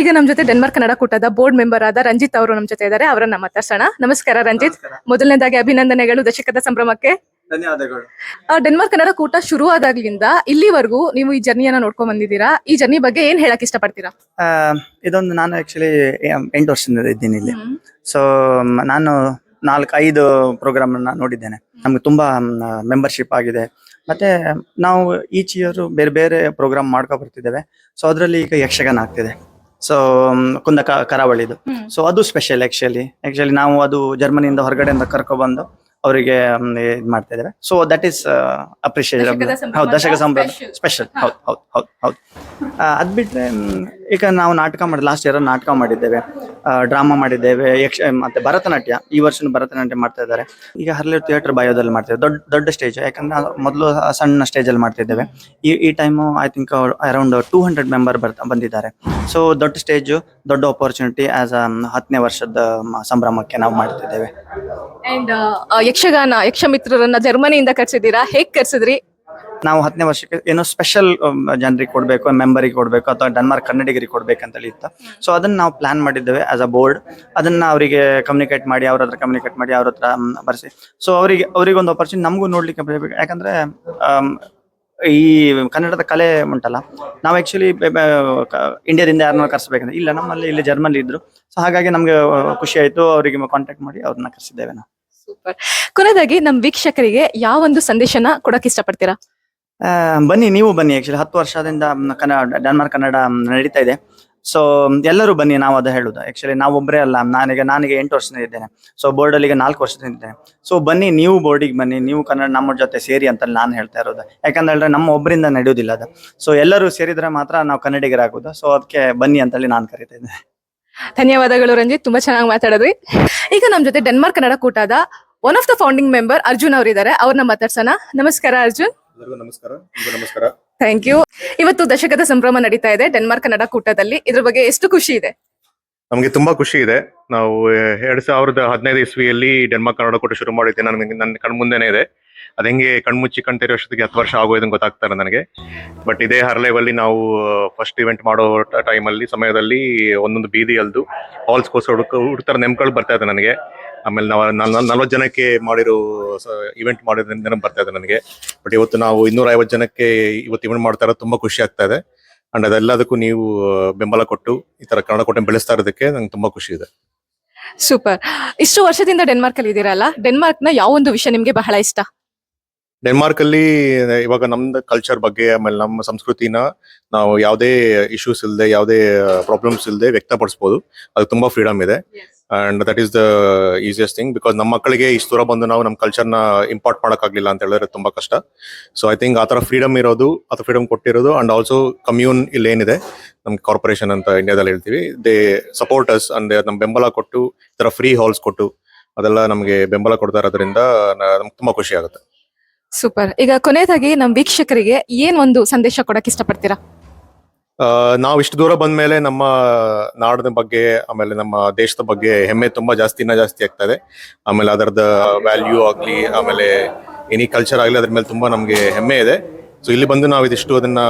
ಈಗ ನಮ್ಮ ಜೊತೆ ಡೆನ್ಮಾರ್ಕ್ ಕನ್ನಡ ಕೂಟದ ಬೋರ್ಡ್ ಮೆಂಬರ್ ಆದ ರಂಜಿತ್ ಅವರು ನಮ್ಮ ಜೊತೆ ಇದ್ದಾರೆ ಅವರನ್ನ ಮಾತಾಡ್ಸೋಣ. ನಮಸ್ಕಾರ ರಂಜಿತ್. ಮೊದಲನೇದಾಗಿ ಅಭಿನಂದನೆಗಳು ದಶಕದ ಸಂಭ್ರಮಕ್ಕೆ. ಧನ್ಯವಾದಗಳು. ಡೆನ್ಮಾರ್ಕ್ ಕನ್ನಡ ಕೂಟ ಶುರುವಾದಾಗ್ಲಿಂದ ಇಲ್ಲಿವರೆಗೂ ನೀವು ಈ ಜರ್ನಿಯನ್ನ ನೋಡ್ಕೊಂಡ್ ಬಂದಿದ್ದೀರಾ? ಈ ಜರ್ನಿ ಬಗ್ಗೆ ಏನ್ ಹೇಳಕ್ ಇಷ್ಟಪಡ್ತೀರಾ? ಇದೊಂದು ನಾನು ಆಕ್ಚುಲಿ ಎಂಟು ವರ್ಷದಿಂದ ಇದ್ದೀನಿ ಇಲ್ಲಿ. ಸೊ ನಾನು ನಾಲ್ಕು ಐದು ಪ್ರೋಗ್ರಾಮ್ ನೋಡಿದ್ದೇನೆ. ನಮ್ಗೆ ತುಂಬಾ ಮೆಂಬರ್ಶಿಪ್ ಆಗಿದೆ. ಮತ್ತೆ ನಾವು ಈಚ್ ಇಯರ್ ಬೇರೆ ಬೇರೆ ಪ್ರೋಗ್ರಾಮ್ ಮಾಡ್ಕೊ ಬರ್ತಿದ್ದೇವೆ. ಸೊ ಅದರಲ್ಲಿ ಈಗ ಯಕ್ಷಗಾನ ಆಗ್ತಿದೆ. ಸೊ ಕುಂದ ಕ- ಕರಾವಳಿದು ಸೊ ಅದು ಸ್ಪೆಷಲ್ ಆಕ್ಚುಲಿ ಆಕ್ಚುಲಿ ನಾವು ಅದು ಜರ್ಮನಿಯಿಂದ ಹೊರಗಡೆಯಿಂದ ಕರ್ಕೊಬಂದು ಅವರಿಗೆ ಇದು ಮಾಡ್ತಾ ಇದ್ದಾರೆ. ಸೊ ದಟ್ ಈಸ್ ದಶಕದ ಸಂಭ್ರಮ ಹೌದು ದಶಕ ಸಂಭ್ರಮ. Special. ಸ್ಪೆಷಲ್ ಹೌದು ಹೌದು ಹೌದು ಹೌದು. ಅದ್ ಬಿಟ್ರೆ ಮ್, ಈಗ ನಾವು ನಾಟಕ ಮಾಡಿ ಲಾಸ್ಟ್ ಇಯರ್ ನಾಟಕ ಮಾಡಿದ್ದೇವೆ ಡ್ರಾಮಾ ಮಾಡಿದ್ದೇವೆ, ಯಕ್ಷ, ಮತ್ತೆ ಭರತನಾಟ್ಯ, ಈ ವರ್ಷ ಭರತನಾಟ್ಯ ಮಾಡ್ತಾ ಇದ್ದಾರೆ. ಈಗ ಹರ್ಲಿ ಥಿಯೇಟರ್ ಬಯೋದಲ್ಲಿ ಮಾಡ್ತೇವೆ ದೊಡ್ಡ ದೊಡ್ಡ ಸ್ಟೇಜ್ ಯಾಕಂದ್ರೆ ಮೊದಲು ಸಣ್ಣ ಸ್ಟೇಜಲ್ಲಿ ಮಾಡ್ತಿದ್ದೇವೆ ಈ ಈ time I think around two hundred member ಬರ್ತಾ, ಬಂದಿದ್ದಾರೆ. ಸೊ ದೊಡ್ಡ ಸ್ಟೇಜ್ ದೊಡ್ಡ ಆಪರ್ಚುನಿಟಿ ಆಸ್ ಅ ಹತ್ತನೇ ವರ್ಷದ ಸಂಭ್ರಮಕ್ಕೆ ನಾವು ಮಾಡ್ತಿದ್ದೇವೆ ಅಂಡ್ ಯಕ್ಷಗಾನ ಯಕ್ಷ ಮಿತ್ರರನ್ನ ಜರ್ಮನಿಯಿಂದ ಕರೆಸಿದ್ದೀರಾ? ಹೇಗೆ ಕರ್ಸಿದ್ರಿ? ನಾವು ಹತ್ತನೇ ವರ್ಷಕ್ಕೆ ಏನೋ ಸ್ಪೆಷಲ್ ಜನರಿಗೆ ಕೊಡಬೇಕು ಮೆಂಬರಿಗೆ ಕೊಡಬೇಕು ಅಥವಾ ಡೆನ್ಮಾರ್ಕ್ ಕನ್ನಡಿಗರಿಗೆ ಕೊಡಬೇಕಂತೇಳಿ ಇತ್ತು ಸೊ ಅದನ್ನ ನಾವು ಪ್ಲಾನ್ ಮಾಡಿದ್ದೇವೆ ಆಸ್ ಅ ಬೋರ್ಡ್ ಅದನ್ನ ಅವರಿಗೆ ಕಮ್ಯುನಿಕೇಟ್ ಮಾಡಿ ಅವ್ರ ಹತ್ರ ಕಮ್ಯುನಿಕೇಟ್ ಮಾಡಿ ಅವ್ರ ಹತ್ರ ಬರ್ಸಿ. ಸೊ ಅವರಿಗೆ ಅವರಿಗೆ ಒಂದು ಆಪರ್ಚುನಿಟಿ ನಮಗೂ ನೋಡಲಿಕ್ಕೆ ಬರಬೇಕು ಯಾಕಂದ್ರೆ ಆಮ್, ಈ ಕನ್ನಡದ ಕಲೆ ಉಂಟಲ್ಲ. ನಾವು ಆ್ಯಕ್ಚುಲಿ ಇಂಡಿಯಾದಿಂದ ಯಾರನ್ನ ಕರೆಸ್ಬೇಕಂದ್ರೆ ಇಲ್ಲ ನಮ್ಮಲ್ಲಿ ಇಲ್ಲಿ ಜರ್ಮನಿ ಇದ್ರು. ಸೊ ಹಾಗಾಗಿ ನಮಗೆ ಖುಷಿ ಆಯ್ತು. ಅವರಿಗೆ ಕಾಂಟ್ಯಾಕ್ಟ್ ಮಾಡಿ ಅವ್ರನ್ನ ಕರೆಸಿದ್ದೇವೆ ನಾವು. ಸೂಪರ್ ಕೊನೆಯದಾಗಿ ನಮ್ ವೀಕ್ಷಕರಿಗೆ ಯಾವ ಒಂದು ಸಂದೇಶನ ಕೊಡಕ್ ಇಷ್ಟಪಡ್ತೀರಾ? ಆ, ಬನ್ನಿ ನೀವು ಬನ್ನಿ ಆಕ್ಚುಲಿ ಹತ್ತು ವರ್ಷದಿಂದ ಕನ್ನಡ ಡೆನ್ಮಾರ್ಕ್ ಕನ್ನಡ ನಡೀತಾ ಇದೆ. ಸೊ ಎಲ್ಲರೂ ಬನ್ನಿ ನಾವು ಅದು ಹೇಳುದು. ಆಕ್ಚುಲಿ ನಾವು ಒಬ್ಬರೇ ಅಲ್ಲ. ನಾನೀಗ ನಾನೀಗ ಎಂಟು ವರ್ಷದಿಂದ ಇದ್ದೇನೆ. ಸೊ ಬೋರ್ಡಲ್ಲಿ ಈಗ ನಾಲ್ಕು ವರ್ಷದಿಂದ ಇದ್ದೇನೆ. ಸೊ ಬನ್ನಿ ನೀವು ಬೋರ್ಡಿಗೆ ಬನ್ನಿ. ನೀವು ಕನ್ನಡ ನಮ್ಮ ಜೊತೆ ಸೇರಿ ಅಂತ ನಾನು ಹೇಳ್ತಾ ಇರೋದು. ಯಾಕಂತ ಹೇಳಿದ್ರೆ ನಮ್ಮ ಒಬ್ಬರಿಂದ ನಡೆಯೋದಿಲ್ಲ ಅದು. ಸೊ ಎಲ್ಲರೂ ಸೇರಿದ್ರೆ ಮಾತ್ರ ನಾವು ಕನ್ನಡಿಗರಾಗೋದು. ಸೊ ಅದಕ್ಕೆ ಬನ್ನಿ ಅಂತೇಳಿ ನಾನು ಕರಿತಾ ಇದ್ದೇನೆ. ಧನ್ಯವಾದಗಳು ರಂಜಿತ್ ತುಂಬಾ ಚೆನ್ನಾಗಿ ಮಾತಾಡಿದ್ರಿ. ಈಗ ನಮ್ ಜೊತೆ ಡೆನ್ಮಾರ್ಕ್ ಕನ್ನಡ ಕೂಟದ one of the founding member Arjun ಅವರಿದ್ದಾರೆ. ಅವ್ರನ್ನ ಮಾತಾಡ್ಸೋಣ. ನಮಸ್ಕಾರ ಅರ್ಜುನ್. ನಮಸ್ಕಾರ. ಥ್ಯಾಂಕ್ ಯು ಇವತ್ತು ದಶಕದ ಸಂಭ್ರಮ ನಡೀತಾ ಇದೆ ಡೆನ್ಮಾರ್ಕ್ ಕನ್ನಡ ಕೂಟದಲ್ಲಿ. ಇದ್ರ ಬಗ್ಗೆ ಎಷ್ಟು ಖುಷಿ ಇದೆ? ನಮಗೆ ತುಂಬಾ ಖುಷಿ ಇದೆ. ನಾವು ಎರಡ್ ಸಾವಿರದ ಹದಿನೈದು ಇಸ್ವಿಯಲ್ಲಿ ಡೆನ್ಮಾರ್ಕ್ ಕನ್ನಡ ಕೂಟ ಶುರು ಮಾಡಿದ್ದೆ. ನನಗೆ ನನ್ನ ಕಣ್ಮುಂದೆನೇ ಇದೆ. ಅದ್ ಹೆಂಗೆ ಕಣ್ಮುಚ್ಚಿ ಕಣ್ ತೆರೆಯೋ ಅಷ್ಟೊತ್ತಿಗೆ ಹತ್ತು ವರ್ಷ ಆಗೋಯ್ತು ಗೊತ್ತಾಗ್ತಾರೆ ನನಗೆ. ಬಟ್ ಇದೇ ಹರ್ಲೆವಲ್ಲಿ ನಾವು ಫಸ್ಟ್ ಇವೆಂಟ್ ಮಾಡೋ ಟೈಮಲ್ಲಿ ಸಮಯದಲ್ಲಿ ಒಂದೊಂದು ಬೀದಿ ಅಲ್ದು ಹಾಲ್ಸ್ಗೋಸ್ಕರ ಹುಡುಕ ಹುಡುಕ್ತಾರೆ ನೆಮ್ಗಳು ಬರ್ತಾ ಇದೆ ನನಗೆ. ಆಮೇಲೆ ನಾವು ನಲ್ವತ್ತು ಜನಕ್ಕೆ ಮಾಡಿರೋ ಇವೆಂಟ್ ಮಾಡಿದ್ರಿಂದ ನೆನಪು ಬರ್ತಾ ಇದೆ ನನಗೆ. ಬಟ್ ಇವತ್ತು ನಾವು ಇನ್ನೂರ ಐವತ್ತು ಜನಕ್ಕೆ ಇವತ್ತು ಇವೆಂಟ್ ಮಾಡ್ತಾ ತುಂಬಾ ಖುಷಿ ಆಗ್ತಾ ಇದೆ. ಅಂಡ್ ಅದೆಲ್ಲದಕ್ಕೂ ನೀವು ಬೆಂಬಲ ಕೊಟ್ಟು ಈ ತರ ಕನ್ನಡ ಕೋಟೆ ಬೆಳೆಸ್ತಾ ಇರೋದಕ್ಕೆ ನಂಗೆ ತುಂಬಾ ಖುಷಿ ಇದೆ. ಸೂಪರ್ ಇಷ್ಟು ವರ್ಷದಿಂದ ಡೆನ್ಮಾರ್ಕ್ ಅಲ್ಲಿ ಇದೀರಲ್ಲ? ಡೆನ್ಮಾರ್ಕ್ನ ಯಾವ ಒಂದು ವಿಷಯ ನಿಮ್ಗೆ ಬಹಳ ಇಷ್ಟ? ಡೆನ್ಮಾರ್ಕ್ ಅಲ್ಲಿ ಇವಾಗ ನಮ್ದು ಕಲ್ಚರ್ ಬಗ್ಗೆ ಆಮೇಲೆ ನಮ್ಮ ಸಂಸ್ಕೃತಿನ ನಾವು ಯಾವುದೇ ಇಶ್ಯೂಸ್ ಇಲ್ಲದೆ ಯಾವುದೇ ಪ್ರಾಬ್ಲಮ್ಸ್ ಇಲ್ಲದೆ ವ್ಯಕ್ತಪಡಿಸಬಹುದು ಅದು ತುಂಬಾ ಫ್ರೀಡಮ್ ಇದೆ. And that is the easiest thing because ನಮ್ಮ ಮಕ್ಕಳಿಗೆ ಇಷ್ಟು ದೂರ ಬಂದು ನಾವು ನಮ್ಮ ಕಲ್ಚರ್ನ ಇಂಪಾರ್ಟ್ ಮಾಡೋಕ್ಕಾಗಲಿಲ್ಲ ಅಂತ ಹೇಳಿದ್ರೆ ತುಂಬಾ ಕಷ್ಟ. ಸೊ ಐ ಥಿಂಕ್ ಆ ಥರ ಫ್ರೀಡಮ್ ಇರೋದು ಅಥವಾ ಫ್ರೀಡಮ್ ಕೊಟ್ಟಿರೋದು ಅಂಡ್ ಆಲ್ಸೋ ಕಮ್ಯೂನ್ ಇಲ್ಲಿ ಏನಿದೆ ನಮ್ಗೆ ಕಾರ್ಪೊರೇಷನ್ ಅಂತ ಇಂಡಿಯಾದಲ್ಲಿ ಹೇಳ್ತೀವಿ. ದೇ ಸಪೋರ್ಟರ್ಸ್ ಅಂಡ್ ನಮ್ ಬೆಂಬಲ ಕೊಟ್ಟು ಈ ಥರ ಫ್ರೀ ಹಾಲ್ಸ್ ಕೊಟ್ಟು ಅದೆಲ್ಲ ನಮಗೆ ಬೆಂಬಲ ಕೊಡ್ತಾ ಇರೋದ್ರಿಂದ ನಮ್ಗೆ ತುಂಬಾ ಖುಷಿ ಆಗುತ್ತೆ. ಸೂಪರ್. ಈಗ ಕೊನೆಯದಾಗಿ ನಮ್ಮ ವೀಕ್ಷಕರಿಗೆ ಏನ್ ಒಂದು ಸಂದೇಶ ಕೊಡಕ್ ಇಷ್ಟಪಡ್ತೀರಾ? ನಾವು ಇಷ್ಟು ದೂರ ಬಂದ ಮೇಲೆ ನಮ್ಮ ನಾಡಿನ ಬಗ್ಗೆ, ಆಮೇಲೆ ನಮ್ಮ ದೇಶದ ಬಗ್ಗೆ ಹೆಮ್ಮೆ ತುಂಬಾ ಜಾಸ್ತಿ, ಇನ್ನ ಜಾಸ್ತಿ ಆಗ್ತಾ ಆಮೇಲೆ ಅದರದ ವ್ಯಾಲ್ಯೂ ಆಗ್ಲಿ, ಆಮೇಲೆ ಎನಿ ಕಲ್ಚರ್ ಆಗಲಿ ಅದ್ರ ಮೇಲೆ ತುಂಬಾ ನಮಗೆ ಹೆಮ್ಮೆ ಇದೆ. ಸೊ ಇಲ್ಲಿ ಬಂದು ನಾವು ಇದಿಷ್ಟು ಅದನ್ನ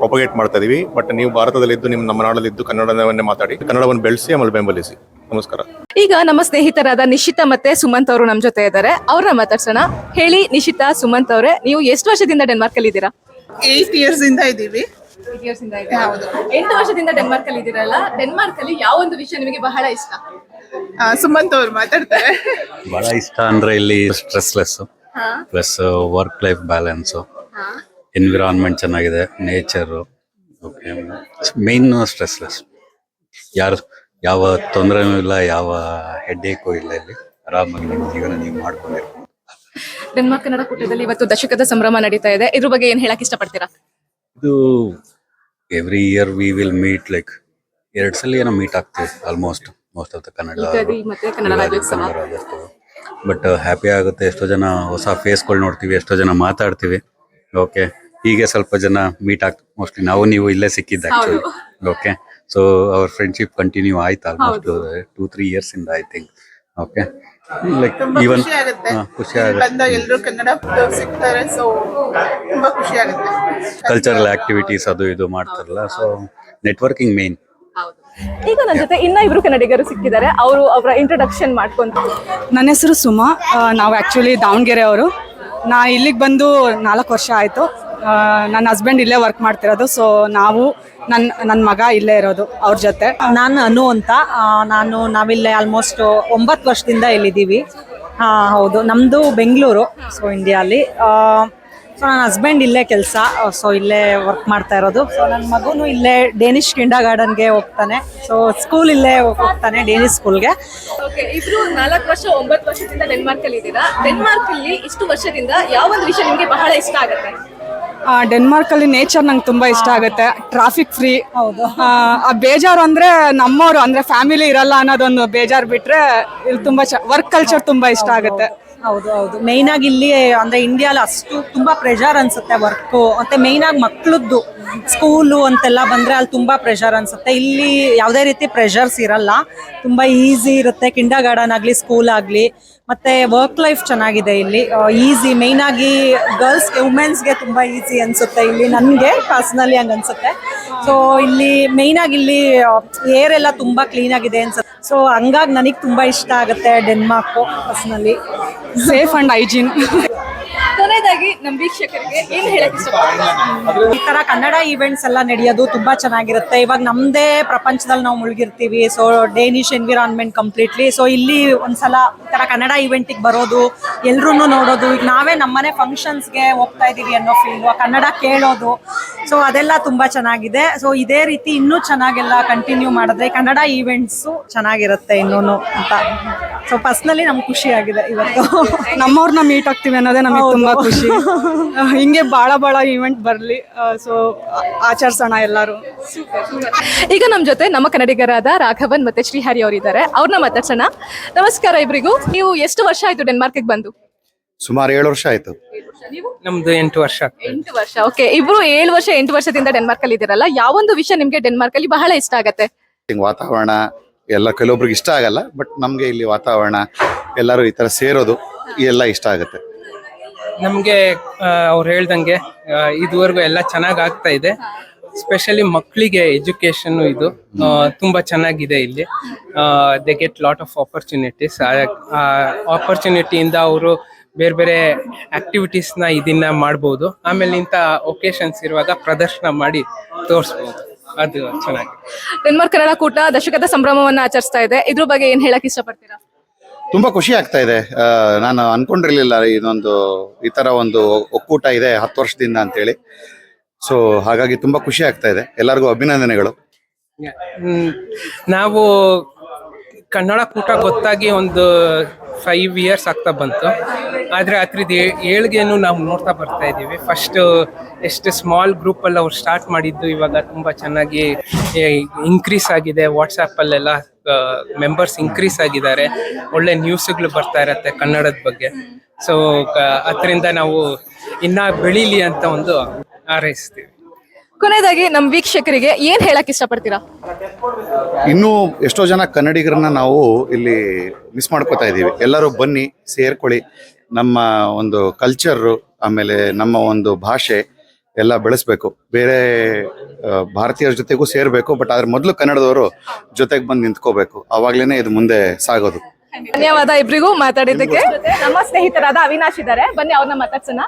ಪ್ರೊಪಗೇಟ್ ಮಾಡ್ತಾ ಇದೀವಿ. ಬಟ್ ನೀವು ಭಾರತದಲ್ಲಿದ್ದು ನಿಮ್ಮ ನಮ್ಮ ನಾಡಲ್ಲಿದ್ದು ಕನ್ನಡವನ್ನೇ ಮಾತಾಡಿ, ಕನ್ನಡವನ್ನು ಬೆಳೆಸಿ, ಆಮೇಲೆ ಬೆಂಬಲಿಸಿ. ನಮಸ್ಕಾರ. ಈಗ ನಮ್ಮ ಸ್ನೇಹಿತರಾದ ನಿಶಿತಾ ಮತ್ತೆ ಸುಮಂತ್ ಅವರು ನಮ್ ಜೊತೆ ಇದ್ದಾರೆ. ಅವ್ರನ್ನ ಮಾತಾಡ್ಸೋಣ. ಹೇಳಿ ನಿಶಿತಾ ಸುಮಂತ್ ಅವರೇ ನೀವು ಎಷ್ಟು ವರ್ಷದಿಂದ ಡೆನ್ಮಾರ್ಕ್ ಅಲ್ಲಿ ಇದ್ದೀರಾ? ಏಟ್ ಇಯರ್ಸ್ ಇಂದ ಇದೀವಿ ಹೌದು. ಎಂಟು ವರ್ಷದಿಂದ ಡೆನ್ಮಾರ್ಕ್ ಅಲ್ಲಿ ಇದ್ದೀರಲ್ಲ. ಡೆನ್ಮಾರ್ಕ್ ಅಲ್ಲಿ ಯಾವ ಒಂದು ವಿಷಯ ನಿಮಗೆ ಬಹಳ ಇಷ್ಟ? ಆ, ಸುಮಂತ್ ಅವ್ರು ಮಾತಾಡ್ತಾರೆ. ಬಹಳ ಇಷ್ಟ ಅಂದ್ರೆ ಇಲ್ಲಿ stressless plus work life balance environment ಚೆನ್ನಾಗಿದೆ ನೇಚರ್ ಓಕೆ ಮೇನ್ ಸ್ಟ್ರೆಸ್ಲೆಸ್ ಯಾರು ಯಾವ ತೊಂದರೆನೂ ಇಲ್ಲ ಯಾವ ಹೆಡ್ಡೇಕು ಇಲ್ಲ ಇಲ್ಲಿ. ಆರಾಮಾಗಿ ನಿಮ್ಮ ಜೀವನ ನೀವು ಮಾಡ್ಕೊಂಡಿರ್ಬೋದು. ಡೆನ್ಮಾರ್ಕ್ ಕನ್ನಡ ಕೂಟದಲ್ಲಿ ಇವತ್ತು ದಶಕದ ಸಂಭ್ರಮ ನಡೀತಾ ಇದೆ. ಇದ್ರ ಬಗ್ಗೆ ಏನ್ ಹೇಳಕ್ ಇಷ್ಟಪಡ್ತೀರಾ? ಇದು every year we will meet like ಎರಡ್ ಸಲ ಏನೋ ಮೀಟ್ ಆಗ್ತೀವಿ almost most of the Kannada Ugadi ಮತ್ತೆ ಕನ್ನಡ ರಾಜ್ಯೋತ್ಸವ. ಬಟ್ ಹ್ಯಾಪಿ ಆಗುತ್ತೆ. ಎಷ್ಟೋ ಜನ ಹೊಸ ಫೇಸ್ಗಳು ನೋಡ್ತೀವಿ ಎಷ್ಟೋ ಜನ ಮಾತಾಡ್ತೀವಿ. ಓಕೆ ಹೀಗೆ ಸ್ವಲ್ಪ ಜನ ಮೀಟ್ ಆಗ್ ಮೋಸ್ಟ್ಲಿ ನಾವು ನೀವು ಇಲ್ಲೇ ಸಿಕ್ಕಿದ್ದು okay so our friendship continue ಆಯ್ತು ಆಲ್ಮೋಸ್ಟ್ ಟೂ ತ್ರೀ ಇಯರ್ಸ್ ಇಂದ I think okay like even ಖುಷಿ ಆಗುತ್ತೆ. ಕನ್ನಡ ಸಿಗ್ತಾರೆ ಸೊ ತುಂಬಾ ಖುಷಿ ಆಗುತ್ತೆ. ಕಲ್ಚರಲ್ ಆಕ್ಟಿವಿಟೀಸ್ ಅದು ಇದು ಮಾಡ್ತಾರಲ್ಲ ಸೊ ನೆಟ್ವರ್ಕಿಂಗ್ ಮೇನ್ ಈಗ ನನ್ನ ಜೊತೆ ಇನ್ನ ಇಬ್ರು ಕನ್ನಡಿಗರು ಸಿಕ್ಕಿದ್ದಾರೆ. ಅವರು ಅವರ ಇಂಟ್ರೊಡಕ್ಷನ್ ಮಾಡ್ಕೊಂತ ನನ್ನ ಹೆಸರು ಸುಮಾ. ನಾವು ಆಕ್ಚುಲಿ ದಾವಣಗೆರೆ ಅವರು ನಾ ಇಲ್ಲಿಗೆ ಬಂದು ನಾಲ್ಕು ವರ್ಷ ಆಯಿತು. ನನ್ನ ಹಸ್ಬೆಂಡ್ ಇಲ್ಲೇ ವರ್ಕ್ ಮಾಡ್ತಿರೋದು ಸೊ ನಾವು ನನ್ನ ನನ್ನ ಮಗ ಇಲ್ಲೇ ಇರೋದು ಅವ್ರ ಜೊತೆ. ನಾನು ಅನು ಅಂತ. ನಾನು ನಾವಿಲ್ಲೇ ಆಲ್ಮೋಸ್ಟ್ ಒಂಬತ್ತು ವರ್ಷದಿಂದ ಇಲ್ಲಿದ್ದೀವಿ. ಹಾಂ ಹೌದು. ನಮ್ಮದು ಬೆಂಗಳೂರು ಸೊ ಇಂಡಿಯಾಲಿ ಸೊ ನನ್ನ ಹಸ್ಬೆಂಡ್ ಇಲ್ಲೇ ಕೆಲಸ ಸೊ ಇಲ್ಲೇ ವರ್ಕ್ ಮಾಡ್ತಾ ಇರೋದು. ಸೊ ನನ್ನ ಮಗುನು ಇಲ್ಲೇ ಡೇನಿಶ್ ಕಿಂಡಾ ಗಾರ್ಡನ್ಗೆ ಹೋಗ್ತಾನೆ. ಸೊ ಸ್ಕೂಲ್ ಇಲ್ಲೇ ಹೋಗ್ತಾನೆ ಡೇನಿಶ್ ಸ್ಕೂಲ್ಗೆ ಓಕೆ ಇಬ್ರು ನಾಲ್ಕು ವರ್ಷ ಒಂಬತ್ತು ವರ್ಷದಿಂದ ಡೆನ್ಮಾರ್ಕ್ ಅಲ್ಲಿ ಇದ್ದೀರಾ? ಡೆನ್ಮಾರ್ಕ್ ಅಲ್ಲಿ ಇಷ್ಟು ವರ್ಷದಿಂದ ಯಾವ ಒಂದು ವಿಷಯ ನಿಮಗೆ ಬಹಳ ಇಷ್ಟ ಆಗುತ್ತೆ? ಡೆನ್ಮಾರ್ಕಲ್ಲಿ ನೇಚರ್ ನಂಗೆ ತುಂಬ ಇಷ್ಟ ಆಗುತ್ತೆ. ಟ್ರಾಫಿಕ್ ಫ್ರೀ ಹೌದು. ಆ ಬೇಜಾರು ಅಂದರೆ ನಮ್ಮವರು ಅಂದರೆ ಫ್ಯಾಮಿಲಿ ಇರಲ್ಲ ಅನ್ನೋದೊಂದು ಬೇಜಾರು ಬಿಟ್ಟರೆ ಇಲ್ಲಿ ತುಂಬ ಚ ವರ್ಕ್ ಕಲ್ಚರ್ ತುಂಬ ಇಷ್ಟ ಆಗುತ್ತೆ. ಹೌದು ಹೌದು. ಮೇಯ್ನ್ ಆಗಿ ಇಲ್ಲಿ, ಅಂದ್ರೆ ಇಂಡಿಯಾಲ ಅಷ್ಟು ತುಂಬಾ ಪ್ರೆಷರ್ ಅನ್ಸುತ್ತೆ ವರ್ಕ್ ಮತ್ತೆ ಮೇಯ್ನ್ ಆಗಿ ಮಕ್ಕಳದ್ದು ಸ್ಕೂಲು ಅಂತೆಲ್ಲ ಬಂದ್ರೆ ಅಲ್ಲಿ ತುಂಬಾ ಪ್ರೆಷರ್ ಅನ್ಸುತ್ತೆ. ಇಲ್ಲಿ ಯಾವುದೇ ರೀತಿ ಪ್ರೆಷರ್ಸ್ ಇರಲ್ಲ. ತುಂಬಾ ಈಸಿ ಇರುತ್ತೆ. ಕಿಂಡರ್ ಗಾರ್ಡನ್ ಆಗ್ಲಿ ಸ್ಕೂಲ್ ಆಗ್ಲಿ, ಮತ್ತೆ ವರ್ಕ್ ಲೈಫ್ ಚೆನ್ನಾಗಿದೆ ಇಲ್ಲಿ. ಈಸಿ ಮೇಯ್ನ್ ಆಗಿ ಗರ್ಲ್ಸ್ಗೆ ವುಮೆನ್ಸ್ಗೆ ತುಂಬಾ ಈಸಿ ಅನ್ಸುತ್ತೆ ಇಲ್ಲಿ. ನನಗೆ ಪರ್ಸನಲಿ ಹಂಗ ಅನ್ಸುತ್ತೆ. ಸೊ ಇಲ್ಲಿ ಮೇಯ್ನ್ ಆಗಿ ಇಲ್ಲಿ ಏರ್ ಎಲ್ಲ ತುಂಬಾ ಕ್ಲೀನ್ ಆಗಿದೆ ಅನ್ಸುತ್ತೆ. ಸೊ ಹಂಗಾಗಿ ನನಗೆ ತುಂಬಾ ಇಷ್ಟ ಆಗುತ್ತೆ Denmark personally safe and hygiene ಕೊನೆಯದಾಗಿ ನಮ್ಮ ವೀಕ್ಷಕರಿಗೆ ಏನು ಹೇಳಕ್ಕೆ ಇಷ್ಟಪಡ್ತೀರಾ? ಈ ತರ ಕನ್ನಡ ಈವೆಂಟ್ಸ್ ಎಲ್ಲ ನಡೆಯೋದು ತುಂಬಾ ಚೆನ್ನಾಗಿರುತ್ತೆ. ಇವಾಗ ನಮ್ದೇ ಪ್ರಪಂಚದಲ್ಲಿ ನಾವು ಮುಳುಗಿರ್ತೀವಿ. So Danish environment completely so ಇಲ್ಲಿ ಒಂದ್ಸಲ ಈ ತರ ಕನ್ನಡ ಇವೆಂಟಿಗೆ ಬರೋದು ಎಲ್ರೂ ನೋಡೋದು. ಈಗ ನಾವೇ ನಮ್ಮನೆ ಫಂಕ್ಷನ್ಸ್ಗೆ ಹೋಗ್ತಾ ಇದೀವಿ ಅನ್ನೋ ಫೀಲ್ ಕನ್ನಡ ಕೇಳೋದು. ಸೊ ಅದೆಲ್ಲ ತುಂಬಾ ಚೆನ್ನಾಗಿದೆ. ಸೊ ಇದೇ ರೀತಿ ಇನ್ನೂ ಚೆನ್ನಾಗೆಲ್ಲ ಕಂಟಿನ್ಯೂ ಮಾಡಿದ್ರೆ ಕನ್ನಡ ಈವೆಂಟ್ಸು ಚೆನ್ನಾಗಿರುತ್ತೆ ಇನ್ನೂ ಅಂತ. ಸೊ ಪರ್ಸ್ನಲಿ ನಮ್ಗೆ ಖುಷಿ ಆಗಿದೆ ಇವತ್ತು. ನಮ್ಮವ್ರನ್ನ ಮೀಟ್ ಆಗ್ತೀವಿ ಅನ್ನೋದೇ ನಮಗೆ ತುಂಬಾ ಖುಷಿ. ಹಿಂಗೆ ಬಾಳ ಬಾಳ ಇವೆಂಟ್ ಬರ್ಲಿ ಸೊ ಆಚರಿಸೋಣ ಎಲ್ಲರೂ. ಈಗ ನಮ್ ಜೊತೆ ನಮ್ಮ ಕನ್ನಡಿಗರಾದ ರಾಘವನ್ ಮತ್ತೆ ಶ್ರೀಹರಿ ಅವರಿದ್ದಾರೆ. ಅವ್ರನ್ನ ಮಾತಾಡ್ಸೋಣ. ನಮಸ್ಕಾರ ಇಬ್ಬರಿಗೂ ನೀವು ಎಷ್ಟು ವರ್ಷ ಆಯ್ತು ಡೆನ್ಮಾರ್ಕ್ ಬಂದು? ಸುಮಾರು ಏಳು ವರ್ಷ ಆಯ್ತು. ನಮ್ದು ಎಂಟು ವರ್ಷ ಎಂಟು ವರ್ಷ. ಓಕೆ ಇಬ್ರು ಏಳು ವರ್ಷ ಎಂಟು ವರ್ಷದಿಂದ ಡೆನ್ಮಾರ್ಕ್ ಅಲ್ಲಿ ಇದ್ದೀರಲ್ಲ ಯಾವೊಂದು ವಿಷಯ ನಿಮ್ಗೆ ಡೆನ್ಮಾರ್ಕ್ ಅಲ್ಲಿ ಬಹಳ ಇಷ್ಟ ಆಗತ್ತೆ? ವಾತಾವರಣ ಎಲ್ಲ ಕೆಲವೊಬ್ರಿಗೆ ಇಷ್ಟ ಆಗಲ್ಲ ಬಟ್ ನಮ್ಗೆ ಇಲ್ಲಿ ವಾತಾವರಣ ಎಲ್ಲರೂ ಈ ತರ ಸೇರೋದು ಎಲ್ಲ ಇಷ್ಟ ಆಗುತ್ತೆ. ನಮ್ಗೆ ಅವ್ರು ಹೇಳ್ದಂಗೆ ಆ, ಇದುವರೆಗೂ ಎಲ್ಲ ಚೆನ್ನಾಗಿ ಆಗ್ತಾ ಇದೆ. ಸ್ಪೆಷಲಿ ಮಕ್ಕಳಿಗೆ ಎಜುಕೇಶನ್ ಇದು ಆ, ತುಂಬಾ ಚೆನ್ನಾಗಿದೆ ಇಲ್ಲಿ. They get lot of opportunities ಆಪರ್ಚುನಿಟಿಯಿಂದ ಅವರು ಬೇರೆ ಬೇರೆ ಆಕ್ಟಿವಿಟೀಸ್ನ ಇದನ್ನ ಮಾಡ್ಬೋದು. ಆಮೇಲೆ ಇಂಥ ಒಕೇಶನ್ಸ್ ಇರುವಾಗ ಪ್ರದರ್ಶನ ಮಾಡಿ ತೋರಿಸ್ಬೋದು. ಅದು ಚೆನ್ನಾಗಿ ಡೆನ್ಮಾರ್ಕ್ ಕನ್ನಡ ಕೂಟ ದಶಕದ ಸಂಭ್ರಮವನ್ನು ಆಚರಿಸ್ತಾ ಇದೆ. ಇದ್ರ ಬಗ್ಗೆ ಏನು ಹೇಳಕ್ ಇಷ್ಟಪಡ್ತೀರಾ? ತುಂಬಾ ಖುಷಿ ಆಗ್ತಾ ಇದೆ. ನಾನು ಅನ್ಕೊಂಡಿರ್ಲಿಲ್ಲ ಇದೊಂದು, ಈ ಥರ ಒಂದು ಒಕ್ಕೂಟ ಇದೆ ಹತ್ತು ವರ್ಷದಿಂದ ಅಂತೇಳಿ. ಸೊ ಹಾಗಾಗಿ ತುಂಬಾ ಖುಷಿ ಆಗ್ತಾ ಇದೆ. ಎಲ್ಲರಿಗೂ ಅಭಿನಂದನೆಗಳು. ನಾವು ಕನ್ನಡ ಕೂಟ ಗೊತ್ತಾಗಿ ಒಂದು ಫೈವ್ ಇಯರ್ಸ್ ಆಗ್ತಾ ಬಂತು. ಆದರೆ ಅದ್ರದ್ದು ಏಳ್ಗೆಯನ್ನು ನಾವು ನೋಡ್ತಾ ಬರ್ತಾ ಇದ್ದೀವಿ. ಫಸ್ಟ್ ಎಷ್ಟು ಸ್ಮಾಲ್ ಗ್ರೂಪಲ್ಲಿ ಅವ್ರು ಸ್ಟಾರ್ಟ್ ಮಾಡಿದ್ದು ಇವಾಗ ತುಂಬ ಚೆನ್ನಾಗಿ ಇನ್ಕ್ರೀಸ್ ಆಗಿದೆ. ವಾಟ್ಸಪ್ಪಲ್ಲೆಲ್ಲ ಮೆಂಬರ್ಸ್ ಇನ್ಕ್ರೀಸ್ ಆಗಿದ್ದಾರೆ. ಒಳ್ಳೆ ನ್ಯೂಸ್ಗಳು ಬರ್ತಾ ಇರತ್ತೆ ಕನ್ನಡದ ಬಗ್ಗೆ. ಸೊ ಅದರಿಂದ ನಾವು ಇನ್ನೂ ಬೆಳೀಲಿ ಅಂತ ಒಂದು ಹಾರೈಸ್ತೀವಿ. ಕೊನೆಯದಾಗಿ ನಮ್ಮ ವೀಕ್ಷಕರಿಗೆ ಏನ್ ಹೇಳಕ್ ಇಷ್ಟಪಡ್ತೀರಾ? ಇನ್ನೂ ಎಷ್ಟೋ ಜನ ಕನ್ನಡಿಗರನ್ನ ನಾವು ಇಲ್ಲಿ ಮಿಸ್ ಮಾಡ್ಕೋತಾ ಇದ್ದೀವಿ. ಎಲ್ಲರೂ ಬನ್ನಿ, ಸೇರ್ಕೊಳ್ಳಿ. ನಮ್ಮ ಒಂದು ಕಲ್ಚರ್ ಆಮೇಲೆ ನಮ್ಮ ಒಂದು ಭಾಷೆ ಎಲ್ಲ ಬೆಳೆಸ್ಬೇಕು. ಬೇರೆ ಭಾರತೀಯರ ಜೊತೆಗೂ ಸೇರ್ಬೇಕು ಬಟ್ ಆದ್ರೆ ಮೊದಲು ಕನ್ನಡದವರು ಜೊತೆಗೆ ಬಂದು ನಿಂತ್ಕೋಬೇಕು. ಅವಾಗ್ಲೇನೆ ಇದು ಮುಂದೆ ಸಾಗೋದು. ಧನ್ಯವಾದ ಇಬ್ರಿಗೂ ಮಾತಾಡಿದ್ದಕ್ಕೆ. ನಮ್ಮ ಸ್ನೇಹಿತರಾದ ಅವಿನಾಶ್ ಇದ್ದಾರೆ. ಬನ್ನಿ ಅವ್ರನ್ನ ಮಾತಾಡ್ಸೋಣ.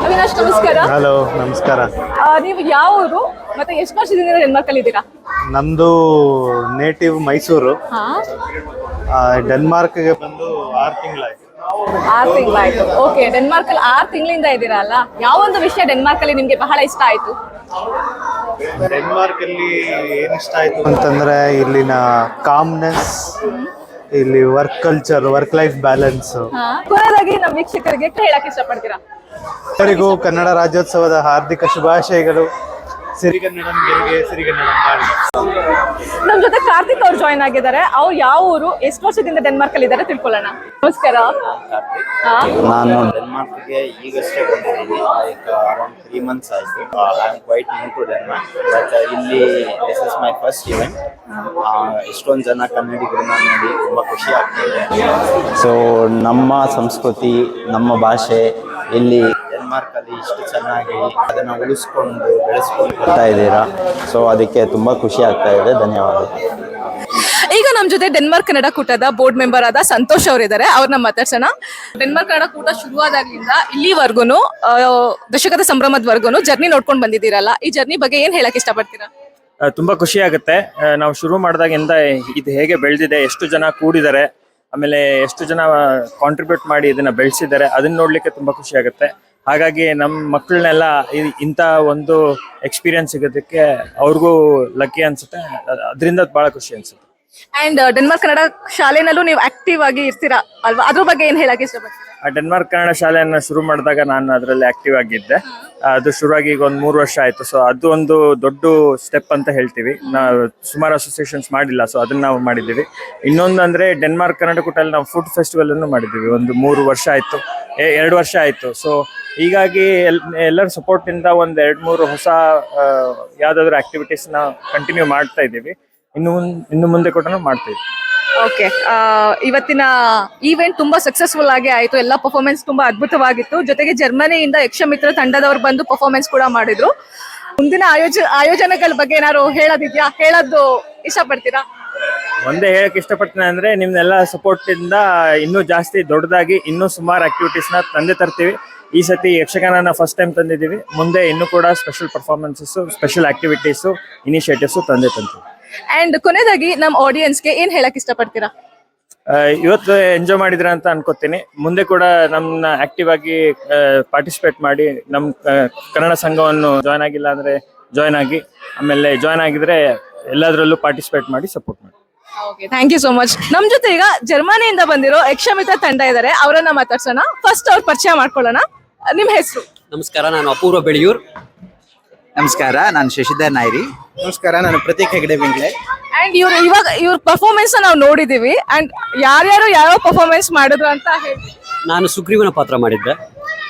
ಅವಿನಾಶ್ ನಮಸ್ಕಾರ. ಹಲೋ ನಮಸ್ಕಾರ. ಆ, ನೀವು ಯಾವ ಊರು? ಮತ್ತೆ ಎಷ್ಟು ವರ್ಷದಿಂದ ಡೆನ್ಮಾರ್ಕ್ ಅಲ್ಲಿ ಇದ್ದೀರಾ? ನಮ್ದು ನೇಟಿವ್ ಮೈಸೂರು. ಹಾ. ಆ, ಡೆನ್ಮಾರ್ಕ್ಗೆ ಬಂದು ಆರು ತಿಂಗಳಾಯ್ತು. ಆರು ತಿಂಗಳಾಯ್ತು. ಓಕೆ ಡೆನ್ಮಾರ್ಕ್ ಅಲ್ಲಿ ಆರು ತಿಂಗಳಿಂದ ಇದ್ದೀರಾ ಅಲ್ಲ? ಯಾವ ಒಂದು ವಿಷಯ ಡೆನ್ಮಾರ್ಕ್ ಅಲ್ಲಿ ನಿಮ್ಗೆ ಬಹಳ ಇಷ್ಟ ಆಯ್ತು? ಡೆನ್ಮಾರ್ಕ್ ಅಲ್ಲಿ ಏನ್ ಇಷ್ಟ ಆಯ್ತು ಅಂತಂದ್ರೆ ಇಲ್ಲಿನ ಕಾಮ್ನೆಸ್ ಇಲ್ಲಿ work culture work life balance ಹಾ ಕೊನೆಯದಾಗಿ ನಮ್ಮ ವೀಕ್ಷಕರಿಗೆ ಹೇಳಕ್ ಇಷ್ಟಪಡ್ತೀರಾ? ಎಲ್ಲರಿಗೂ ಕನ್ನಡ ರಾಜ್ಯೋತ್ಸವದ ಹಾರ್ದಿಕ ಶುಭಾಶಯಗಳು. ಸಿರಿಗನ್ನಡಂ ಗೆಲ್ಗೆ ಸಿರಿಗನ್ನಡಂ ಬಾಳ್ಗೆ. ನಮ್ ಜೊತೆ ಕಾರ್ತಿಕ್ ಅವ್ರು ಜಾಯ್ನ್ ಆಗಿದ್ದಾರೆ. ಅವ್ರು ಯಾವ ಊರು? ಎಷ್ಟು ವರ್ಷದಿಂದ ಡೆನ್ಮಾರ್ಕ್ ಅಲ್ಲಿ ಇದ್ದಾರೆ ತಿಳ್ಕೊಳ್ಳೋಣ. ನಮಸ್ಕಾರ. ಹಾ. ನಾನು ಡೆನ್ಮಾರ್ಕ್ಗೆ ಈಗಷ್ಟೇ ಬಂದಿದ್ದೀನಿ. ಲೈಕ್ ಅರೌಂಡ್ ತ್ರೀ ಮಂತ್ಸ್ ಆಯಿತು. I am quite new to Denmark but ಇಲ್ಲಿ this is my first event ಎಷ್ಟೊಂದು ಜನ ಕನ್ನಡಿಗರನ್ನ ನೋಡಿ ತುಂಬ ಖುಷಿ ಆಗ್ತಿದೆ ಸೊ ನಮ್ಮ ಸಂಸ್ಕೃತಿ ನಮ್ಮ ಭಾಷೆ ಇಲ್ಲಿ ಡೆನ್ಮಾರ್ಕಲ್ಲಿ ಇಷ್ಟು ಚೆನ್ನಾಗಿ ಅದನ್ನ ಉಳಿಸ್ಕೊಂಡು ಬೆಳೆಸ್ಕೊಂಡು ಬರ್ತಾ ಇದ್ದೀರಾ? ಸೊ ಅದಕ್ಕೆ ತುಂಬಾ ಖುಷಿ ಆಗ್ತಾ ಇದೆ. ಧನ್ಯವಾದ. ಈಗ ನಮ್ ಜೊತೆ ಡೆನ್ಮಾರ್ಕ್ ಕನ್ನಡ ಕೂಟದ ಬೋರ್ಡ್ ಮೆಂಬರ್ ಆದ ಸಂತೋಷ್ ಅವರಿದ್ದಾರೆ. ಅವ್ರನ್ನ ಮಾತಾಡ್ಸೋಣ. ಡೆನ್ಮಾರ್ಕ್ ಕನ್ನಡ ಕೂಟ ಶುರುವಾದಾಗ್ಲಿಂದ ಇಲ್ಲಿವರೆಗೂ ದಶಕದ ಸಂಭ್ರಮದವರೆಗೂ ಜರ್ನಿ ನೋಡ್ಕೊಂಡು ಬಂದಿದ್ದೀರಲ್ಲ. ಈ ಜರ್ನಿ ಬಗ್ಗೆ ಏನ್ ಹೇಳಕ್ ಇಷ್ಟಪಡ್ತೀರಾ? ತುಂಬಾ ಖುಷಿ ಆಗುತ್ತೆ. ನಾವು ಶುರು ಮಾಡಿದಾಗಿಂದ ಇದು ಹೇಗೆ ಬೆಳೆದಿದೆ ಎಷ್ಟು ಜನ ಕೂಡಿದ್ದಾರೆ ಆಮೇಲೆ ಎಷ್ಟು ಜನ ಕಾಂಟ್ರಿಬ್ಯೂಟ್ ಮಾಡಿ ಇದನ್ನ ಬೆಳೆಸಿದ್ದಾರೆ ಅದನ್ನ ನೋಡ್ಲಿಕ್ಕೆ ತುಂಬಾ ಖುಷಿ ಆಗುತ್ತೆ. ಹಾಗಾಗಿ ನಮ್ಮ ಮಕ್ಕಳನ್ನೆಲ್ಲ ಇಂಥ ಒಂದು ಎಕ್ಸ್ಪೀರಿಯನ್ಸ್ ಸಿಗೋದಕ್ಕೆ ಅವ್ರಿಗೂ ಲಕ್ಕಿ ಅನ್ಸುತ್ತೆ. ಅದರಿಂದ ಬಹಳ ಖುಷಿ ಅನ್ಸುತ್ತೆ. ಅಂಡ್ ಡೆನ್ಮಾರ್ಕ್ ಕನ್ನಡ ಶಾಲೆನಲ್ಲೂ ನೀವು ಆಕ್ಟಿವ್ ಆಗಿ ಇರ್ತೀರಾ ಅಲ್ವಾ? ಅದ್ರ ಬಗ್ಗೆ ಏನ್ ಹೇಳಕ್ಕೆ ಇಷ್ಟಪಡ್ತೀರಾ? ಡೆನ್ಮಾರ್ಕ್ ಕನ್ನಡ ಶಾಲೆಯನ್ನು ಶುರು ಮಾಡಿದಾಗ ನಾನು ಅದರಲ್ಲಿ ಆಕ್ಟಿವ್ ಆಗಿದ್ದೆ. ಆ, ಅದು ಶುರುವಾಗಿ ಈಗ ಒಂದು ಮೂರು ವರ್ಷ ಆಯಿತು. ಸೊ ಅದು ಒಂದು ದೊಡ್ಡ ಸ್ಟೆಪ್ ಅಂತ ಹೇಳ್ತೀವಿ. ನಾವು ಸುಮಾರು ಅಸೋಸಿಯೇಷನ್ಸ್ ಮಾಡಿಲ್ಲ ಸೊ ಅದನ್ನು ನಾವು ಮಾಡಿದ್ದೀವಿ. ಇನ್ನೊಂದು ಅಂದರೆ ಡೆನ್ಮಾರ್ಕ್ ಕನ್ನಡ ಕೂಟಲ್ಲಿ ನಾವು ಫುಡ್ ಫೆಸ್ಟಿವಲ್ ಅನ್ನು ಮಾಡಿದ್ದೀವಿ. ಒಂದು ಮೂರು ವರ್ಷ ಆಯಿತು. ಎರಡು ವರ್ಷ ಆಯಿತು. ಸೊ ಹೀಗಾಗಿ ಎಲ್ ಎಲ್ಲರ ಸಪೋರ್ಟಿಂದ ಒಂದು ಎರಡು ಮೂರು ಹೊಸ ಯಾವುದಾದ್ರೂ ಆಕ್ಟಿವಿಟೀಸ್ನ ಕಂಟಿನ್ಯೂ ಮಾಡ್ತಾ ಇದ್ದೀವಿ. ಇನ್ನು ಮುಂದೆ ಇನ್ನು ಮುಂದೆ ಕೂಡ ಮಾಡ್ತಾ ಇದ್ದೀವಿ. ಓಕೆ ಇವತ್ತಿನ ಈವೆಂಟ್ ತುಂಬಾ ಸಕ್ಸಸ್ಫುಲ್ ಆಗಿ ಆಯ್ತು. ಎಲ್ಲ ಪರ್ಫಾರ್ಮೆನ್ಸ್ ತುಂಬಾ ಅದ್ಭುತವಾಗಿತ್ತು. ಜೊತೆಗೆ ಜರ್ಮನಿಯಿಂದ ಯಕ್ಷಮಿತ್ರ ತಂಡದವರು ಬಂದು ಪರ್ಫಾರ್ಮೆನ್ಸ್ ಕೂಡ ಮಾಡಿದ್ರು. ಮುಂದಿನ ಆಯೋಜ, ಆಯೋಜನೆಗಳ ಬಗ್ಗೆ ಏನಾದ್ರು ಹೇಳೋದಿದ್ಯಾ? ಹೇಳೋದು ಇಷ್ಟಪಡ್ತೀರಾ? ಒಂದೇ ಹೇಳಕ್ ಇಷ್ಟಪಡ್ತೀನಿ ಅಂದ್ರೆ ನಿಮ್ನೆಲ್ಲ ಸಪೋರ್ಟ್ ಇಂದ ಇನ್ನೂ ಜಾಸ್ತಿ ದೊಡ್ಡದಾಗಿ ಇನ್ನೂ ಸುಮಾರು ಆಕ್ಟಿವಿಟೀಸ್ನ ತಂದೆ ತರ್ತೀವಿ. ಈ ಸತಿ ಯಕ್ಷಗಾನನ ಫಸ್ಟ್ ಟೈಮ್ ತಂದಿದ್ದೀವಿ. ಮುಂದೆ ಇನ್ನೂ ಕೂಡ special performances special activities initiatives ತಂದೆ ತಂತೀವಿ ಅಂಡ್ ಕೊನೆಯದಾಗಿ ನಮ್ಮ ಆಡಿಯನ್ಸ್ಗೆ ಏನ್ ಹೇಳಕ್ ಇಷ್ಟಪಡ್ತೀರಾ? ಇವತ್ತು ಎಂಜಾಯ್ ಮಾಡಿದ್ರ ಅಂತ ಅನ್ಕೋತೀನಿ. ಮುಂದೆ ಕೂಡ ನಮ್ಮನ್ನ ಆಕ್ಟಿವ್ ಆಗಿ ಪಾರ್ಟಿಸಿಪೇಟ್ ಮಾಡಿ ನಮ್ಮ ಕನ್ನಡ ಸಂಘವನ್ನು ಜಾಯ್ನ್ ಆಗಿಲ್ಲ ಅಂದ್ರೆ ಜಾಯ್ನ್ ಆಗಿ ಆಮೇಲೆ ಜಾಯ್ನ್ ಆಗಿದ್ರೆ ಎಲ್ಲದರಲ್ಲೂ ಪಾರ್ಟಿಸಿಪೇಟ್ ಮಾಡಿ ಸಪೋರ್ಟ್ ಮಾಡಿ. ಥ್ಯಾಂಕ್ ಯು ಸೋ ಮಚ್ ನಮ್ ಜೊತೆ ಈಗ ಜರ್ಮನಿಯಿಂದ ಬಂದಿರೋ ಯಕ್ಷಮಿತ್ರ ತಂಡ ಇದ್ದಾರೆ ಅವರನ್ನ ಮಾತಾಡ್ಸೋಣ. ಫಸ್ಟ್ ಅವ್ರ ಪರಿಚಯ ಮಾಡ್ಕೊಳ್ಳೋಣ. ನಿಮ್ ಹೆಸರು? ನಮಸ್ಕಾರ ನಾನು ಅಪೂರ್ವ ಬೆಳೆಯೂರ್ ನಮಸ್ಕಾರ ನಾನು ಶಶಿಧರ್ ನಾಯ್ರಿ. ನಮಸ್ಕಾರ ನಾನು ಪ್ರತೀಕ್ ಹೆಗಡೆ ಬೆಂಗ್ಲೆ. ಅಂಡ್ ಇವ್ರು ಇವಾಗ ಇವ್ರ ಪರ್ಫಾರ್ಮೆನ್ಸ್ ನಾವು ನೋಡಿದೀವಿ. ಅಂಡ್ ಯಾರ್ಯಾರು ಯಾವ ಪರ್ಫಾರ್ಮೆನ್ಸ್ ಮಾಡಿದ್ರು ಅಂತ ಹೇಳಿ ನಾನು ಸುಗ್ರೀವನ ಪಾತ್ರ ಮಾಡಿದ್ದೆ.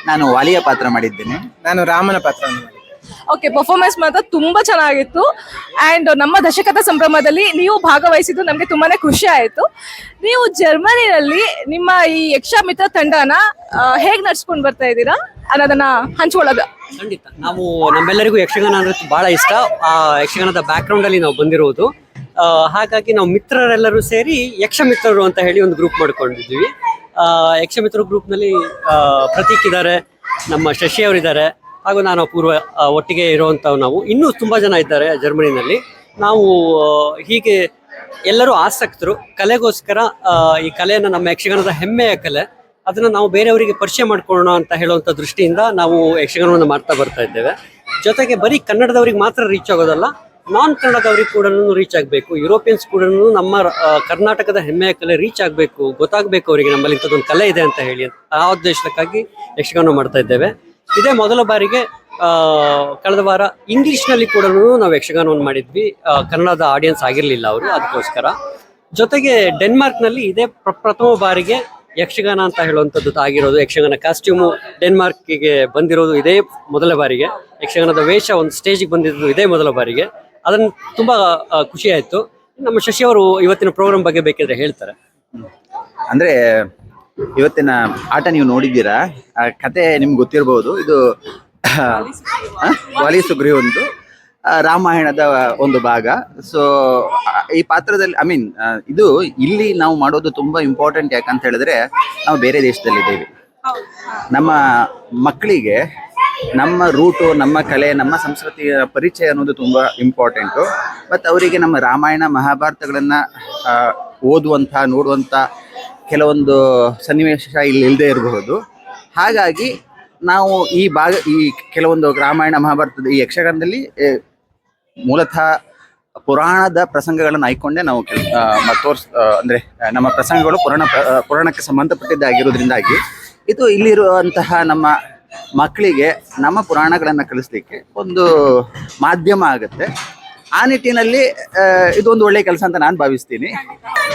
ನಾನು ವಾಲಿಯ ಪಾತ್ರ ಮಾಡಿದ್ದೇನೆ. ನಾನು ರಾಮನ ಪಾತ್ರ ಓಕೆ ಪರ್ಫಾರ್ಮೆನ್ಸ್ ಮಾತ್ರ ತುಂಬಾ ಚೆನ್ನಾಗಿತ್ತು. ಅಂಡ್ ನಮ್ಮ ದಶಕದ ಸಂಭ್ರಮದಲ್ಲಿ ನೀವು ಭಾಗವಹಿಸಿದ್ದು ನಮಗೆ ತುಂಬಾನೇ ಖುಷಿ ಆಯಿತು. ನೀವು ಜರ್ಮನಿನಲ್ಲಿ ನಿಮ್ಮ ಈ ಯಕ್ಷಮಿತ್ರ ತಂಡನ ಹೇಗೆ ನಡ್ಸ್ಕೊಂಡು ಬರ್ತಾ ಇದ್ದೀರಾ? ಅನ್ನೋದನ್ನ ಹಂಚ್ಕೊಳ್ಳೋದು. ಖಂಡಿತ. ನಾವು ನಮ್ಮೆಲ್ಲರಿಗೂ ಯಕ್ಷಗಾನ ಅಂದ್ರೆ ಬಹಳ ಇಷ್ಟ. ಆ ಯಕ್ಷಗಾನದ ಬ್ಯಾಕ್ಗ್ರೌಂಡ್ ಅಲ್ಲಿ ನಾವು ಬಂದಿರುವುದು ಹಾಗಾಗಿ ನಾವು ಮಿತ್ರರೆಲ್ಲರೂ ಸೇರಿ ಯಕ್ಷ ಮಿತ್ರರು ಅಂತ ಹೇಳಿ ಒಂದು ಗ್ರೂಪ್ ಮಾಡ್ಕೊಂಡಿದ್ವಿ ಯಕ್ಷ ಮಿತ್ರ ಗ್ರೂಪ್ನಲ್ಲಿ ಪ್ರತೀಕ್ ಇದ್ದಾರೆ ನಮ್ಮ ಶಶಿ ಅವರಿದ್ದಾರೆ, ಹಾಗೂ ನಾನು ಪೂರ್ವ ಒಟ್ಟಿಗೆ ಇರುವಂತ ನಾವು. ಇನ್ನೂ ತುಂಬಾ ಜನ ಇದ್ದಾರೆ ಜರ್ಮನಿನಲ್ಲಿ. ನಾವು ಹೀಗೆ ಎಲ್ಲರೂ ಆಸಕ್ತರು. ಕಲೆಗೋಸ್ಕರ ಈ ಕಲೆಯನ್ನು ನಮ್ಮ ಯಕ್ಷಗಾನದ ಹೆಮ್ಮೆಯ ಕಲೆ. ಅದನ್ನ ನಾವು ಬೇರೆಯವರಿಗೆ ಪರಿಚಯ ಮಾಡ್ಕೊಳ್ಳೋಣ ಅಂತ ಹೇಳುವಂಥ ದೃಷ್ಟಿಯಿಂದ ನಾವು ಯಕ್ಷಗಾನವನ್ನು ಮಾಡ್ತಾ ಬರ್ತಾ ಇದ್ದೇವೆ. ಜೊತೆಗೆ ಬರೀ ಕನ್ನಡದವರಿಗೆ ಮಾತ್ರ ರೀಚ್ ಆಗೋದಲ್ಲ ನಾನ್ ಕನ್ನಡದವ್ರಿಗೆ ಕೂಡ ರೀಚ್ ಆಗಬೇಕು. ಯುರೋಪಿಯನ್ಸ್ ಕೂಡ ನಮ್ಮ ಕರ್ನಾಟಕದ ಹೆಮ್ಮೆಯ ಕಲೆ ರೀಚ್ ಆಗಬೇಕು, ಗೊತ್ತಾಗಬೇಕು ಅವರಿಗೆ ನಮ್ಮಲ್ಲಿ ಇಂಥದ್ದೊಂದು ಕಲೆ ಇದೆ ಅಂತ ಹೇಳಿ ಆ ಉದ್ದೇಶಕ್ಕಾಗಿ ಯಕ್ಷಗಾನ ಮಾಡ್ತಾ ಇದ್ದೇವೆ. ಇದೇ ಮೊದಲ ಬಾರಿಗೆ ಕಳೆದ ವಾರ ಇಂಗ್ಲಿಷ್ನಲ್ಲಿ ಕೂಡ ನಾವು ಯಕ್ಷಗಾನವನ್ನು ಮಾಡಿದ್ವಿ. ಕನ್ನಡದ ಆಡಿಯನ್ಸ್ ಆಗಿರಲಿಲ್ಲ ಅವರು, ಅದಕ್ಕೋಸ್ಕರ. ಜೊತೆಗೆ ಡೆನ್ಮಾರ್ಕ್ನಲ್ಲಿ ಇದೇ ಪ್ರ- ಪ್ರಥಮ ಬಾರಿಗೆ ಯಕ್ಷಗಾನ ಅಂತ ಹೇಳುವಂಥದ್ದು ಆಗಿರೋದು. ಯಕ್ಷಗಾನ ಕಾಸ್ಟ್ಯೂಮು ಡೆನ್ಮಾರ್ಕಿಗೆ ಬಂದಿರೋದು ಇದೇ ಮೊದಲ ಬಾರಿಗೆ. ಯಕ್ಷಗಾನದ ವೇಷ ಒಂದು ಸ್ಟೇಜಿಗೆ ಬಂದಿರೋದು ಇದೇ ಮೊದಲ ಬಾರಿಗೆ. ಅದನ್ನು ತುಂಬ ಖುಷಿಯಾಯಿತು ನಮ್ಮ ಶಶಿ ಅವರು ಇವತ್ತಿನ ಪ್ರೋಗ್ರಾಮ್ ಬಗ್ಗೆ ಬೇಕಿದ್ರೆ ಹೇಳ್ತಾರೆ. ಅಂದ್ರೆ ಇವತ್ತಿನ ಆಟ ನೀವು ನೋಡಿದ್ದೀರಾ? ಕತೆ ನಿಮ್ಗೆ ಗೊತ್ತಿರಬಹುದು ಇದು ವಾಲಿ ಸುಗ್ರೀವಂದು ಆ, ರಾಮಾಯಣದ ಒಂದು ಭಾಗ. ಸೊ ಈ ಪಾತ್ರದಲ್ಲಿ ಐ ಮೀನ್ ಇದು ಇಲ್ಲಿ ನಾವು ಮಾಡೋದು ತುಂಬಾ ಇಂಪಾರ್ಟೆಂಟ್ ಯಾಕಂತ ಹೇಳಿದ್ರೆ ನಾವು ಬೇರೆ ದೇಶದಲ್ಲಿದ್ದೇವೆ. ನಮ್ಮ ಮಕ್ಕಳಿಗೆ ನಮ್ಮ ರೂಟು ನಮ್ಮ ಕಲೆ, ನಮ್ಮ ಸಂಸ್ಕೃತಿಯ ಪರಿಚಯ ಅನ್ನೋದು ತುಂಬಾ ಇಂಪಾರ್ಟೆಂಟು ಮತ್ತು ಅವರಿಗೆ ನಮ್ಮ ರಾಮಾಯಣ ಮಹಾಭಾರತಗಳನ್ನ ಓದುವಂಥ, ನೋಡುವಂಥ ಕೆಲವೊಂದು ಸನ್ನಿವೇಶ ಇಲ್ಲಿ ಇಲ್ಲದೆ ಇರಬಹುದು. ಹಾಗಾಗಿ ನಾವು ಈ ಭಾಗ, ಈ ಕೆಲವೊಂದು ರಾಮಾಯಣ ಮಹಾಭಾರತದ ಈ ಯಕ್ಷಗಾನದಲ್ಲಿ ಮೂಲತಃ ಪುರಾಣದ ಪ್ರಸಂಗಗಳನ್ನು ಆಯ್ಕೊಂಡೇ ನಾವು ತೋರ್ಸ್ ಅಂದ್ರೆ ನಮ್ಮ ಪ್ರಸಂಗಗಳು ಪುರಾಣ ಪುರಾಣಕ್ಕೆ ಸಂಬಂಧಪಟ್ಟಿದ್ದಾಗಿರೋದ್ರಿಂದಾಗಿ ಇದು ಇಲ್ಲಿರುವಂತಹ ನಮ್ಮ ಮಕ್ಕಳಿಗೆ ನಮ್ಮ ಪುರಾಣಗಳನ್ನು ಕಲಿಸ್ಲಿಕ್ಕೆ ಒಂದು ಮಾಧ್ಯಮ ಆಗುತ್ತೆ. ಆ ನಿಟ್ಟಿನಲ್ಲಿ ಇದೊಂದು ಒಳ್ಳೆಯ ಕೆಲಸ ಅಂತ ನಾನು ಭಾವಿಸ್ತೀನಿ.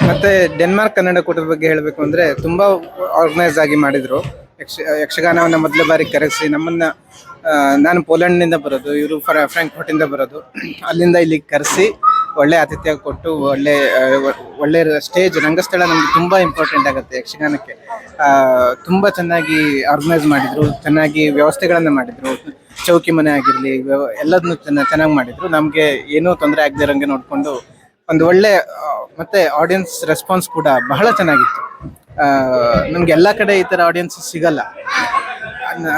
ಮತ್ತೆ ಡೆನ್ಮಾರ್ಕ್ ಕನ್ನಡ ಕೂಟದ ಬಗ್ಗೆ ಹೇಳಬೇಕು ಅಂದ್ರೆ ತುಂಬಾ ಆರ್ಗನೈಸ್ ಆಗಿ ಮಾಡಿದ್ರು. ಯಕ್ಷ, ಯಕ್ಷಗಾನವನ್ನು ಮೊದಲ ಬಾರಿ ಕರೆಸಿ ನಮ್ಮನ್ನ ನಾನು ಪೋಲೆಂಡ್ನಿಂದ ಬರೋದು, ಇವರು ಫ್ರಾಂಕ್ಫರ್ಟ್ ಇಂದ ಬರೋದು. ಅಲ್ಲಿಂದ ಇಲ್ಲಿಗೆ ಕರೆಸಿ ಒಳ್ಳೆ ಆತಿಥ್ಯ ಕೊಟ್ಟು ಒಳ್ಳೆ ಒಳ್ಳೆ ಸ್ಟೇಜ್, ರಂಗಸ್ಥಳ ನಮಗೆ ತುಂಬಾ ಇಂಪಾರ್ಟೆಂಟ್ ಆಗುತ್ತೆ ಯಕ್ಷಗಾನಕ್ಕೆ. ತುಂಬ ಚೆನ್ನಾಗಿ ಆರ್ಗನೈಸ್ ಮಾಡಿದ್ರು, ಚೆನ್ನಾಗಿ ವ್ಯವಸ್ಥೆಗಳನ್ನು ಮಾಡಿದ್ರು. ಚೌಕಿ ಮನೆ ಆಗಿರಲಿ ಎಲ್ಲದನ್ನು ಚೆನ್ನಾಗಿ ಮಾಡಿದ್ರು. ನಮಗೆ ಏನೂ ತೊಂದರೆ ಆಗದೆ ಇರೋಂಗೆ ನೋಡ್ಕೊಂಡು ಒಂದು ಒಳ್ಳೆ ಮತ್ತು ಆಡಿಯನ್ಸ್ ರೆಸ್ಪಾನ್ಸ್ ಕೂಡ ಬಹಳ ಚೆನ್ನಾಗಿತ್ತು. ನಮ್ಗೆ ಎಲ್ಲ ಕಡೆ ಈ ತರ ಆಡಿಯನ್ಸ್ ಸಿಗಲ್ಲ.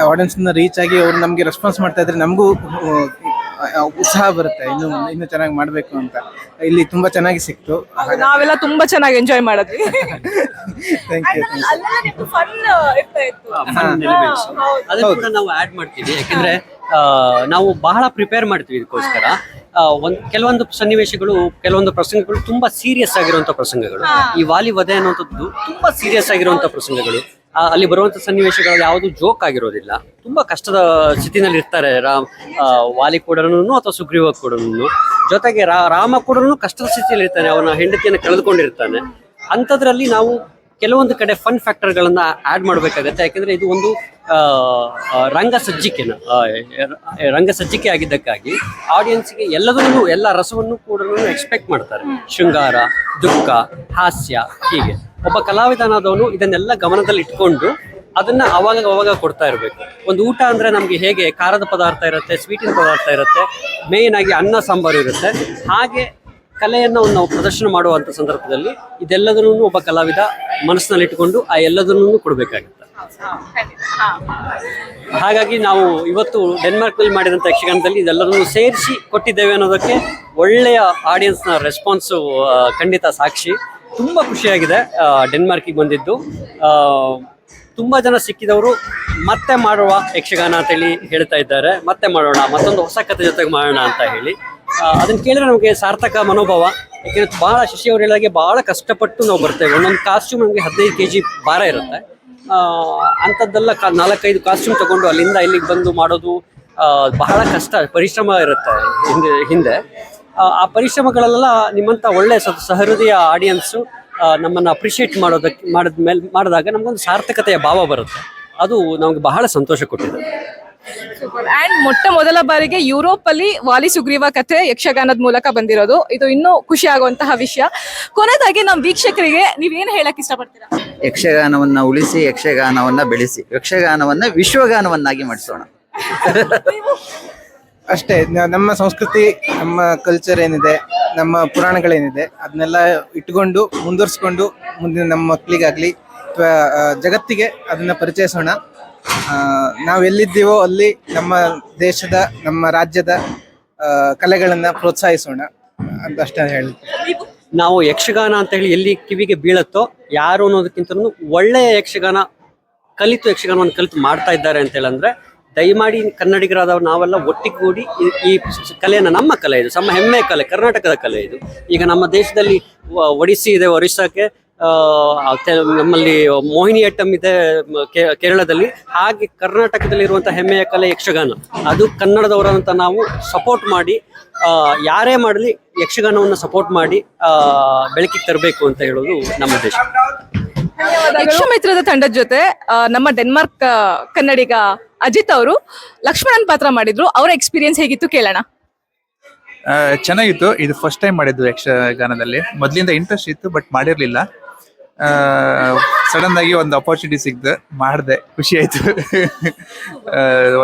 ಆಡಿಯನ್ಸ್ ರೀಚ್ ಆಗಿ ಅವ್ರು ನಮಗೆ ರೆಸ್ಪಾನ್ಸ್ ಮಾಡ್ತಾ ಇದ್ರೆ ನಮಗೂ ಉತ್ಸಾಹ ಬರುತ್ತೆ. ಇನ್ನು ಇನ್ನು ಚೆನ್ನಾಗಿ ಮಾಡಬೇಕು ಅಂತ. ಇಲ್ಲಿ ತುಂಬಾ ಚೆನ್ನಾಗಿ ಸಿಕ್ತು. ನಾವೆಲ್ಲ ತುಂಬಾ ಚೆನ್ನಾಗಿ ಎಂಜಾಯ್ ಮಾಡಿದ್ವಿ. ಥ್ಯಾಂಕ್ ಯು ಅದನ್ನು ಕೂಡ ನಾವು ಆಡ್ ಮಾಡ್ತೀವಿ. ಯಾಕಂದ್ರೆ ಆ, ನಾವು ಬಹಳ ಪ್ರಿಪೇರ್ ಮಾಡ್ತೀವಿ ಇದಕ್ಕೋಸ್ಕರ. ಆ, ಒಂದ್ ಕೆಲವೊಂದು ಸನ್ನಿವೇಶಗಳು ಕೆಲವೊಂದು ಪ್ರಸಂಗಗಳು ತುಂಬಾ ಸೀರಿಯಸ್ ಆಗಿರುವಂತ ಪ್ರಸಂಗಗಳು. ಈ ವಾಲಿ ವಧೆ ಅನ್ನುವಂಥದ್ದು ತುಂಬಾ ಸೀರಿಯಸ್ ಆಗಿರುವಂತ ಪ್ರಸಂಗಗಳು. ಅಲ್ಲಿ ಬರುವಂತ ಸನ್ನಿವೇಶಗಳಲ್ಲಿ ಯಾವುದು ಜೋಕ್ ಆಗಿರೋದಿಲ್ಲ. ತುಂಬಾ ಕಷ್ಟದ ಸ್ಥಿತಿನಲ್ಲಿ ಇರ್ತಾರೆ ರಾಮ್ ವಾಲಿ ಕೂಡ ಅಥವಾ ಸುಗ್ರೀವ ಕೂಡ ಜೊತೆಗೆ ರಾಮ ಕೂಡ ಕಷ್ಟದ ಸ್ಥಿತಿಯಲ್ಲಿ ಇರ್ತಾನೆ, ಅವನ ಹೆಂಡತಿಯನ್ನು ಕಳೆದುಕೊಂಡಿರ್ತಾನೆ. ಅಂಥದ್ರಲ್ಲಿ ನಾವು ಕೆಲವೊಂದು ಕಡೆ ಫನ್ ಫ್ಯಾಕ್ಟರ್ಗಳನ್ನ ಆಡ್ ಮಾಡಬೇಕಾಗತ್ತೆ. ಯಾಕಂದ್ರೆ ಇದು ಒಂದು ರಂಗ ಸಜ್ಜಿಕೆನ ರಂಗ ಸಜ್ಜಿಕೆ ಆಗಿದ್ದಕ್ಕಾಗಿ ಆಡಿಯನ್ಸ್ಗೆ ಎಲ್ಲದನ್ನು ಎಲ್ಲ ರಸವನ್ನು ಕೂಡ ಎಕ್ಸ್ಪೆಕ್ಟ್ ಮಾಡ್ತಾರೆ. ಶೃಂಗಾರ ದುಃಖ ಹಾಸ್ಯ ಹೀಗೆ. ಒಬ್ಬ ಕಲಾವಿದನಾದವನು ಇದನ್ನೆಲ್ಲ ಗಮನದಲ್ಲಿ ಇಟ್ಕೊಂಡು ಅದನ್ನ ಅವಾಗ ಅವಾಗ ಕೊಡ್ತಾ ಇರಬೇಕು. ಒಂದು ಊಟ ಅಂದ್ರೆ ನಮಗೆ ಹೇಗೆ ಖಾರದ ಪದಾರ್ಥ ಇರುತ್ತೆ ಸ್ವೀಟಿನ ಪದಾರ್ಥ ಇರುತ್ತೆ ಮೇನ್ ಆಗಿ ಅನ್ನ ಸಾಂಬಾರು ಇರುತ್ತೆ. ಹಾಗೆ ಕಲೆಯನ್ನು ನಾವು ಪ್ರದರ್ಶನ ಮಾಡುವಂಥ ಸಂದರ್ಭದಲ್ಲಿ ಇದೆಲ್ಲದನ್ನು ಒಬ್ಬ ಕಲಾವಿದ ಮನಸ್ಸಿನಲ್ಲಿಟ್ಟುಕೊಂಡು ಆ ಎಲ್ಲದನ್ನು ಕೊಡಬೇಕಾಗುತ್ತೆ. ಹಾಗಾಗಿ ನಾವು ಇವತ್ತು ಡೆನ್ಮಾರ್ಕ್ನಲ್ಲಿ ಮಾಡಿದಂಥ ಯಕ್ಷಗಾನದಲ್ಲಿ ಇದೆಲ್ಲರನ್ನು ಸೇರಿಸಿ ಕೊಟ್ಟಿದ್ದೇವೆ ಅನ್ನೋದಕ್ಕೆ ಒಳ್ಳೆಯ ಆಡಿಯನ್ಸ್ನ ರೆಸ್ಪಾನ್ಸು ಖಂಡಿತ ಸಾಕ್ಷಿ. ತುಂಬ ಖುಷಿಯಾಗಿದೆ ಡೆನ್ಮಾರ್ಕಿಗೆ ಬಂದಿದ್ದು. ತುಂಬ ಜನ ಸಿಕ್ಕಿದವರು ಮತ್ತೆ ಮಾಡುವ ಯಕ್ಷಗಾನ ಅಂತೇಳಿ ಹೇಳ್ತಾ ಇದ್ದಾರೆ. ಮತ್ತೆ ಮಾಡೋಣ, ಮತ್ತೊಂದು ಹೊಸ ಕಥೆ ಜೊತೆಗೆ ಮಾಡೋಣ ಅಂತ ಹೇಳಿ. ಅದನ್ನ ಕೇಳಿದ್ರೆ ನಮಗೆ ಸಾರ್ಥಕ ಮನೋಭಾವ. ಯಾಕೆಂದ್ರೆ ಬಹಳ ಶಶಿ ಅವ್ರು ಬಹಳ ಕಷ್ಟಪಟ್ಟು ನಾವು ಬರ್ತೇವೆ. ಒಂದೊಂದು ಕಾಸ್ಟ್ಯೂಮ್ ನಮಗೆ ಹದಿನೈದು ಕೆ ಜಿ ಭಾರ ಇರುತ್ತೆ. ಅಂಥದ್ದೆಲ್ಲ ಕಾ ನಾಲ್ಕೈದು ಕಾಸ್ಟ್ಯೂಮ್ ತಗೊಂಡು ಅಲ್ಲಿಂದ ಇಲ್ಲಿಗೆ ಬಂದು ಮಾಡೋದು ಬಹಳ ಕಷ್ಟ ಪರಿಶ್ರಮ ಇರುತ್ತೆ ಹಿಂದೆ ಹಿಂದೆ. ಆ, ಪರಿಶ್ರಮಗಳಲ್ಲೆಲ್ಲ ಪರಿಶ್ರಮಗಳೆಲ್ಲ ನಿಮ್ಮಂಥ ಒಳ್ಳೆ ಸ- ಸಹೃದಯ ಆಡಿಯನ್ಸು ನಮ್ಮನ್ನು ಅಪ್ರಿಷಿಯೇಟ್ ಮಾಡೋದಕ್ಕೆ ಮಾಡಿದ ಮೇಲೆ ಮಾಡಿದಾಗ ನಮಗೊಂದು ಸಾರ್ಥಕತೆಯ ಭಾವ ಬರುತ್ತೆ. ಅದು ನಮಗೆ ಬಹಳ ಸಂತೋಷ ಕೊಟ್ಟಿದೆ. ಅಂಡ್ ಮೊಟ್ಟ ಮೊದಲ ಬಾರಿಗೆ ಯುರೋಪ್ ಅಲ್ಲಿ ವಾಲಿ ಸುಗ್ರೀವ ಕಥೆ ಯಕ್ಷಗಾನದ ಮೂಲಕ ಬಂದಿರೋದು. ಇದು ಇನ್ನೂ ಖುಷಿ ಆಗುವಂತಹ ವಿಷಯ. ಕೊನೆದಾಗಿ ನಮ್ಮ ವೀಕ್ಷಕರಿಗೆ ನೀವೇನು ಹೇಳಕ್ ಇಷ್ಟಪಡ್ತೀರಾ? ಯಕ್ಷಗಾನವನ್ನ ಉಳಿಸಿ ಯಕ್ಷಗಾನವನ್ನ ಬೆಳೆಸಿ ಯಕ್ಷಗಾನವನ್ನ ವಿಶ್ವಗಾನವನ್ನಾಗಿ ಮಾಡಿಸೋಣ. ಅಷ್ಟೇ ನ- ನಮ್ಮ ಸಂಸ್ಕೃತಿ ನಮ್ಮ ಕಲ್ಚರ್ ಏನಿದೆ ನಮ್ಮ ಪುರಾಣಗಳೇನಿದೆ ಅದನ್ನೆಲ್ಲ ಇಟ್ಕೊಂಡು ಮುಂದುವರಿಸ್ಕೊಂಡು ಮುಂದಿನ ನಮ್ಮ ಮಕ್ಕಳಿಗಾಗ್ಲಿ ಅಥವಾ ಜಗತ್ತಿಗೆ ಅದನ್ನ ಪರಿಚಯಿಸೋಣ. ನಾವು ಎಲ್ಲಿದ್ದೀವೋ ಅಲ್ಲಿ ನಮ್ಮ ದೇಶದ, ನಮ್ಮ ರಾಜ್ಯದ ಕಲೆಗಳನ್ನು ಪ್ರೋತ್ಸಾಹಿಸೋಣ ಅಂತ ಅಷ್ಟೇ ಹೇಳಿ ನಾವು ಯಕ್ಷಗಾನ ಅಂತ ಹೇಳಿ ಎಲ್ಲಿ ಕಿವಿಗೆ ಬೀಳತ್ತೋ ಯಾರು ಅನ್ನೋದಕ್ಕಿಂತ ಒಳ್ಳೆಯ ಯಕ್ಷಗಾನ, ಕಲಿತು ಯಕ್ಷಗಾನವನ್ನು ಕಲಿತು ಮಾಡ್ತಾ ಇದ್ದಾರೆ ಅಂತ ಹೇಳಂದ್ರೆ ದಯಮಾಡಿ ಕನ್ನಡಿಗರಾದವ್ರು ನಾವೆಲ್ಲ ಒಟ್ಟಿಗೂಡಿ ಈ- ಕಲೆಯನ್ನು ನಮ್ಮ ಕಲೆ ಇದು, ನಮ್ಮ ಹೆಮ್ಮೆಯ ಕಲೆ, ಕರ್ನಾಟಕದ ಕಲೆ ಇದು. ಈಗ ನಮ್ಮ ದೇಶದಲ್ಲಿ ಒಡಿಸಿ ಇದೆ, ಒರಿಸ್ಸಾಕ್ಕೆ ನಮ್ಮಲ್ಲಿ ಮೋಹಿನಿಯಟ್ಟಂ ಇದೆ ಕೇರಳದಲ್ಲಿ. ಹಾಗೆ ಕರ್ನಾಟಕದಲ್ಲಿ ಇರುವಂತಹ ಹೆಮ್ಮೆಯ ಕಲೆ ಯಕ್ಷಗಾನ. ಅದು ಕನ್ನಡದವರಂತ ನಾವು ಸಪೋರ್ಟ್ ಮಾಡಿ ಆ, ಯಾರೇ ಮಾಡಲಿ ಯಕ್ಷಗಾನವನ್ನು ಸಪೋರ್ಟ್ ಮಾಡಿ ಆ, ಬೆಳಕಿಗೆ ತರಬೇಕು ಅಂತ ಹೇಳೋದು ನಮ್ಮ ದೇಶ ಯಕ್ಷಮಿತ್ರದ ತಂಡದ ಜೊತೆ ಆ, ನಮ್ಮ ಡೆನ್ಮಾರ್ಕ್ ಕನ್ನಡಿಗ ಅಜಿತ್ ಅವರು ಲಕ್ಷ್ಮಣನ್ ಪಾತ್ರ ಮಾಡಿದ್ರು. ಅವರ ಎಕ್ಸ್ಪೀರಿಯನ್ಸ್ ಹೇಗಿತ್ತು ಕೇಳೋಣ. ಆ, ಚೆನ್ನಾಗಿತ್ತು. ಇದು ಫಸ್ಟ್ ಟೈಮ್ ಮಾಡಿದ್ದು ಯಕ್ಷಗಾನದಲ್ಲಿ. ಮೊದಲಿಂದ ಇಂಟ್ರೆಸ್ಟ್ ಇತ್ತು ಬಟ್ ಮಾಡಿರ್ಲಿಲ್ಲ. ಸಡನ್ ಆಗಿ ಒಂದು ಅಪರ್ಚುನಿಟಿ ಸಿಕ್ತು ಮಾಡಿದೆ. ಖುಷಿ ಆಯ್ತು.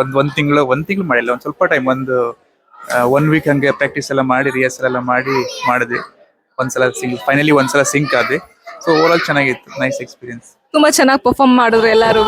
ಒಂದು ಒಂದು ಒಂದ್ ತಿಂಗಳು ಒಂದ್ ತಿಂಗಳು ಮಾಡಿಲ್ಲ ಒಂದು ಸ್ವಲ್ಪ ಟೈಮ್ ಒಂದು ಒನ್ ವೀಕ್ ಹಂಗೆ ಪ್ರಾಕ್ಟೀಸ್ ಎಲ್ಲ ಮಾಡಿ ರಿಹರ್ಸಲ್ ಎಲ್ಲ ಮಾಡಿ ಮಾಡಿದ್ವಿ ಒಂದ್ಸಲ ಸಿಂಗ್ ಫೈನಲಿ ಒಂದ್ಸಲ ಸಿಂಕ್ ಆದ್ವಿ ಸೊ ಓವರ್ ಆಲ್ ಚೆನ್ನಾಗಿತ್ತು. ನೈಸ್ ಎಕ್ಸ್ಪೀರಿಯನ್ಸ್ ತುಂಬಾ ಚೆನ್ನಾಗಿ ಪರ್ಫಾರ್ಮ್ ಮಾಡಿದ್ರು ಎಲ್ಲಾರು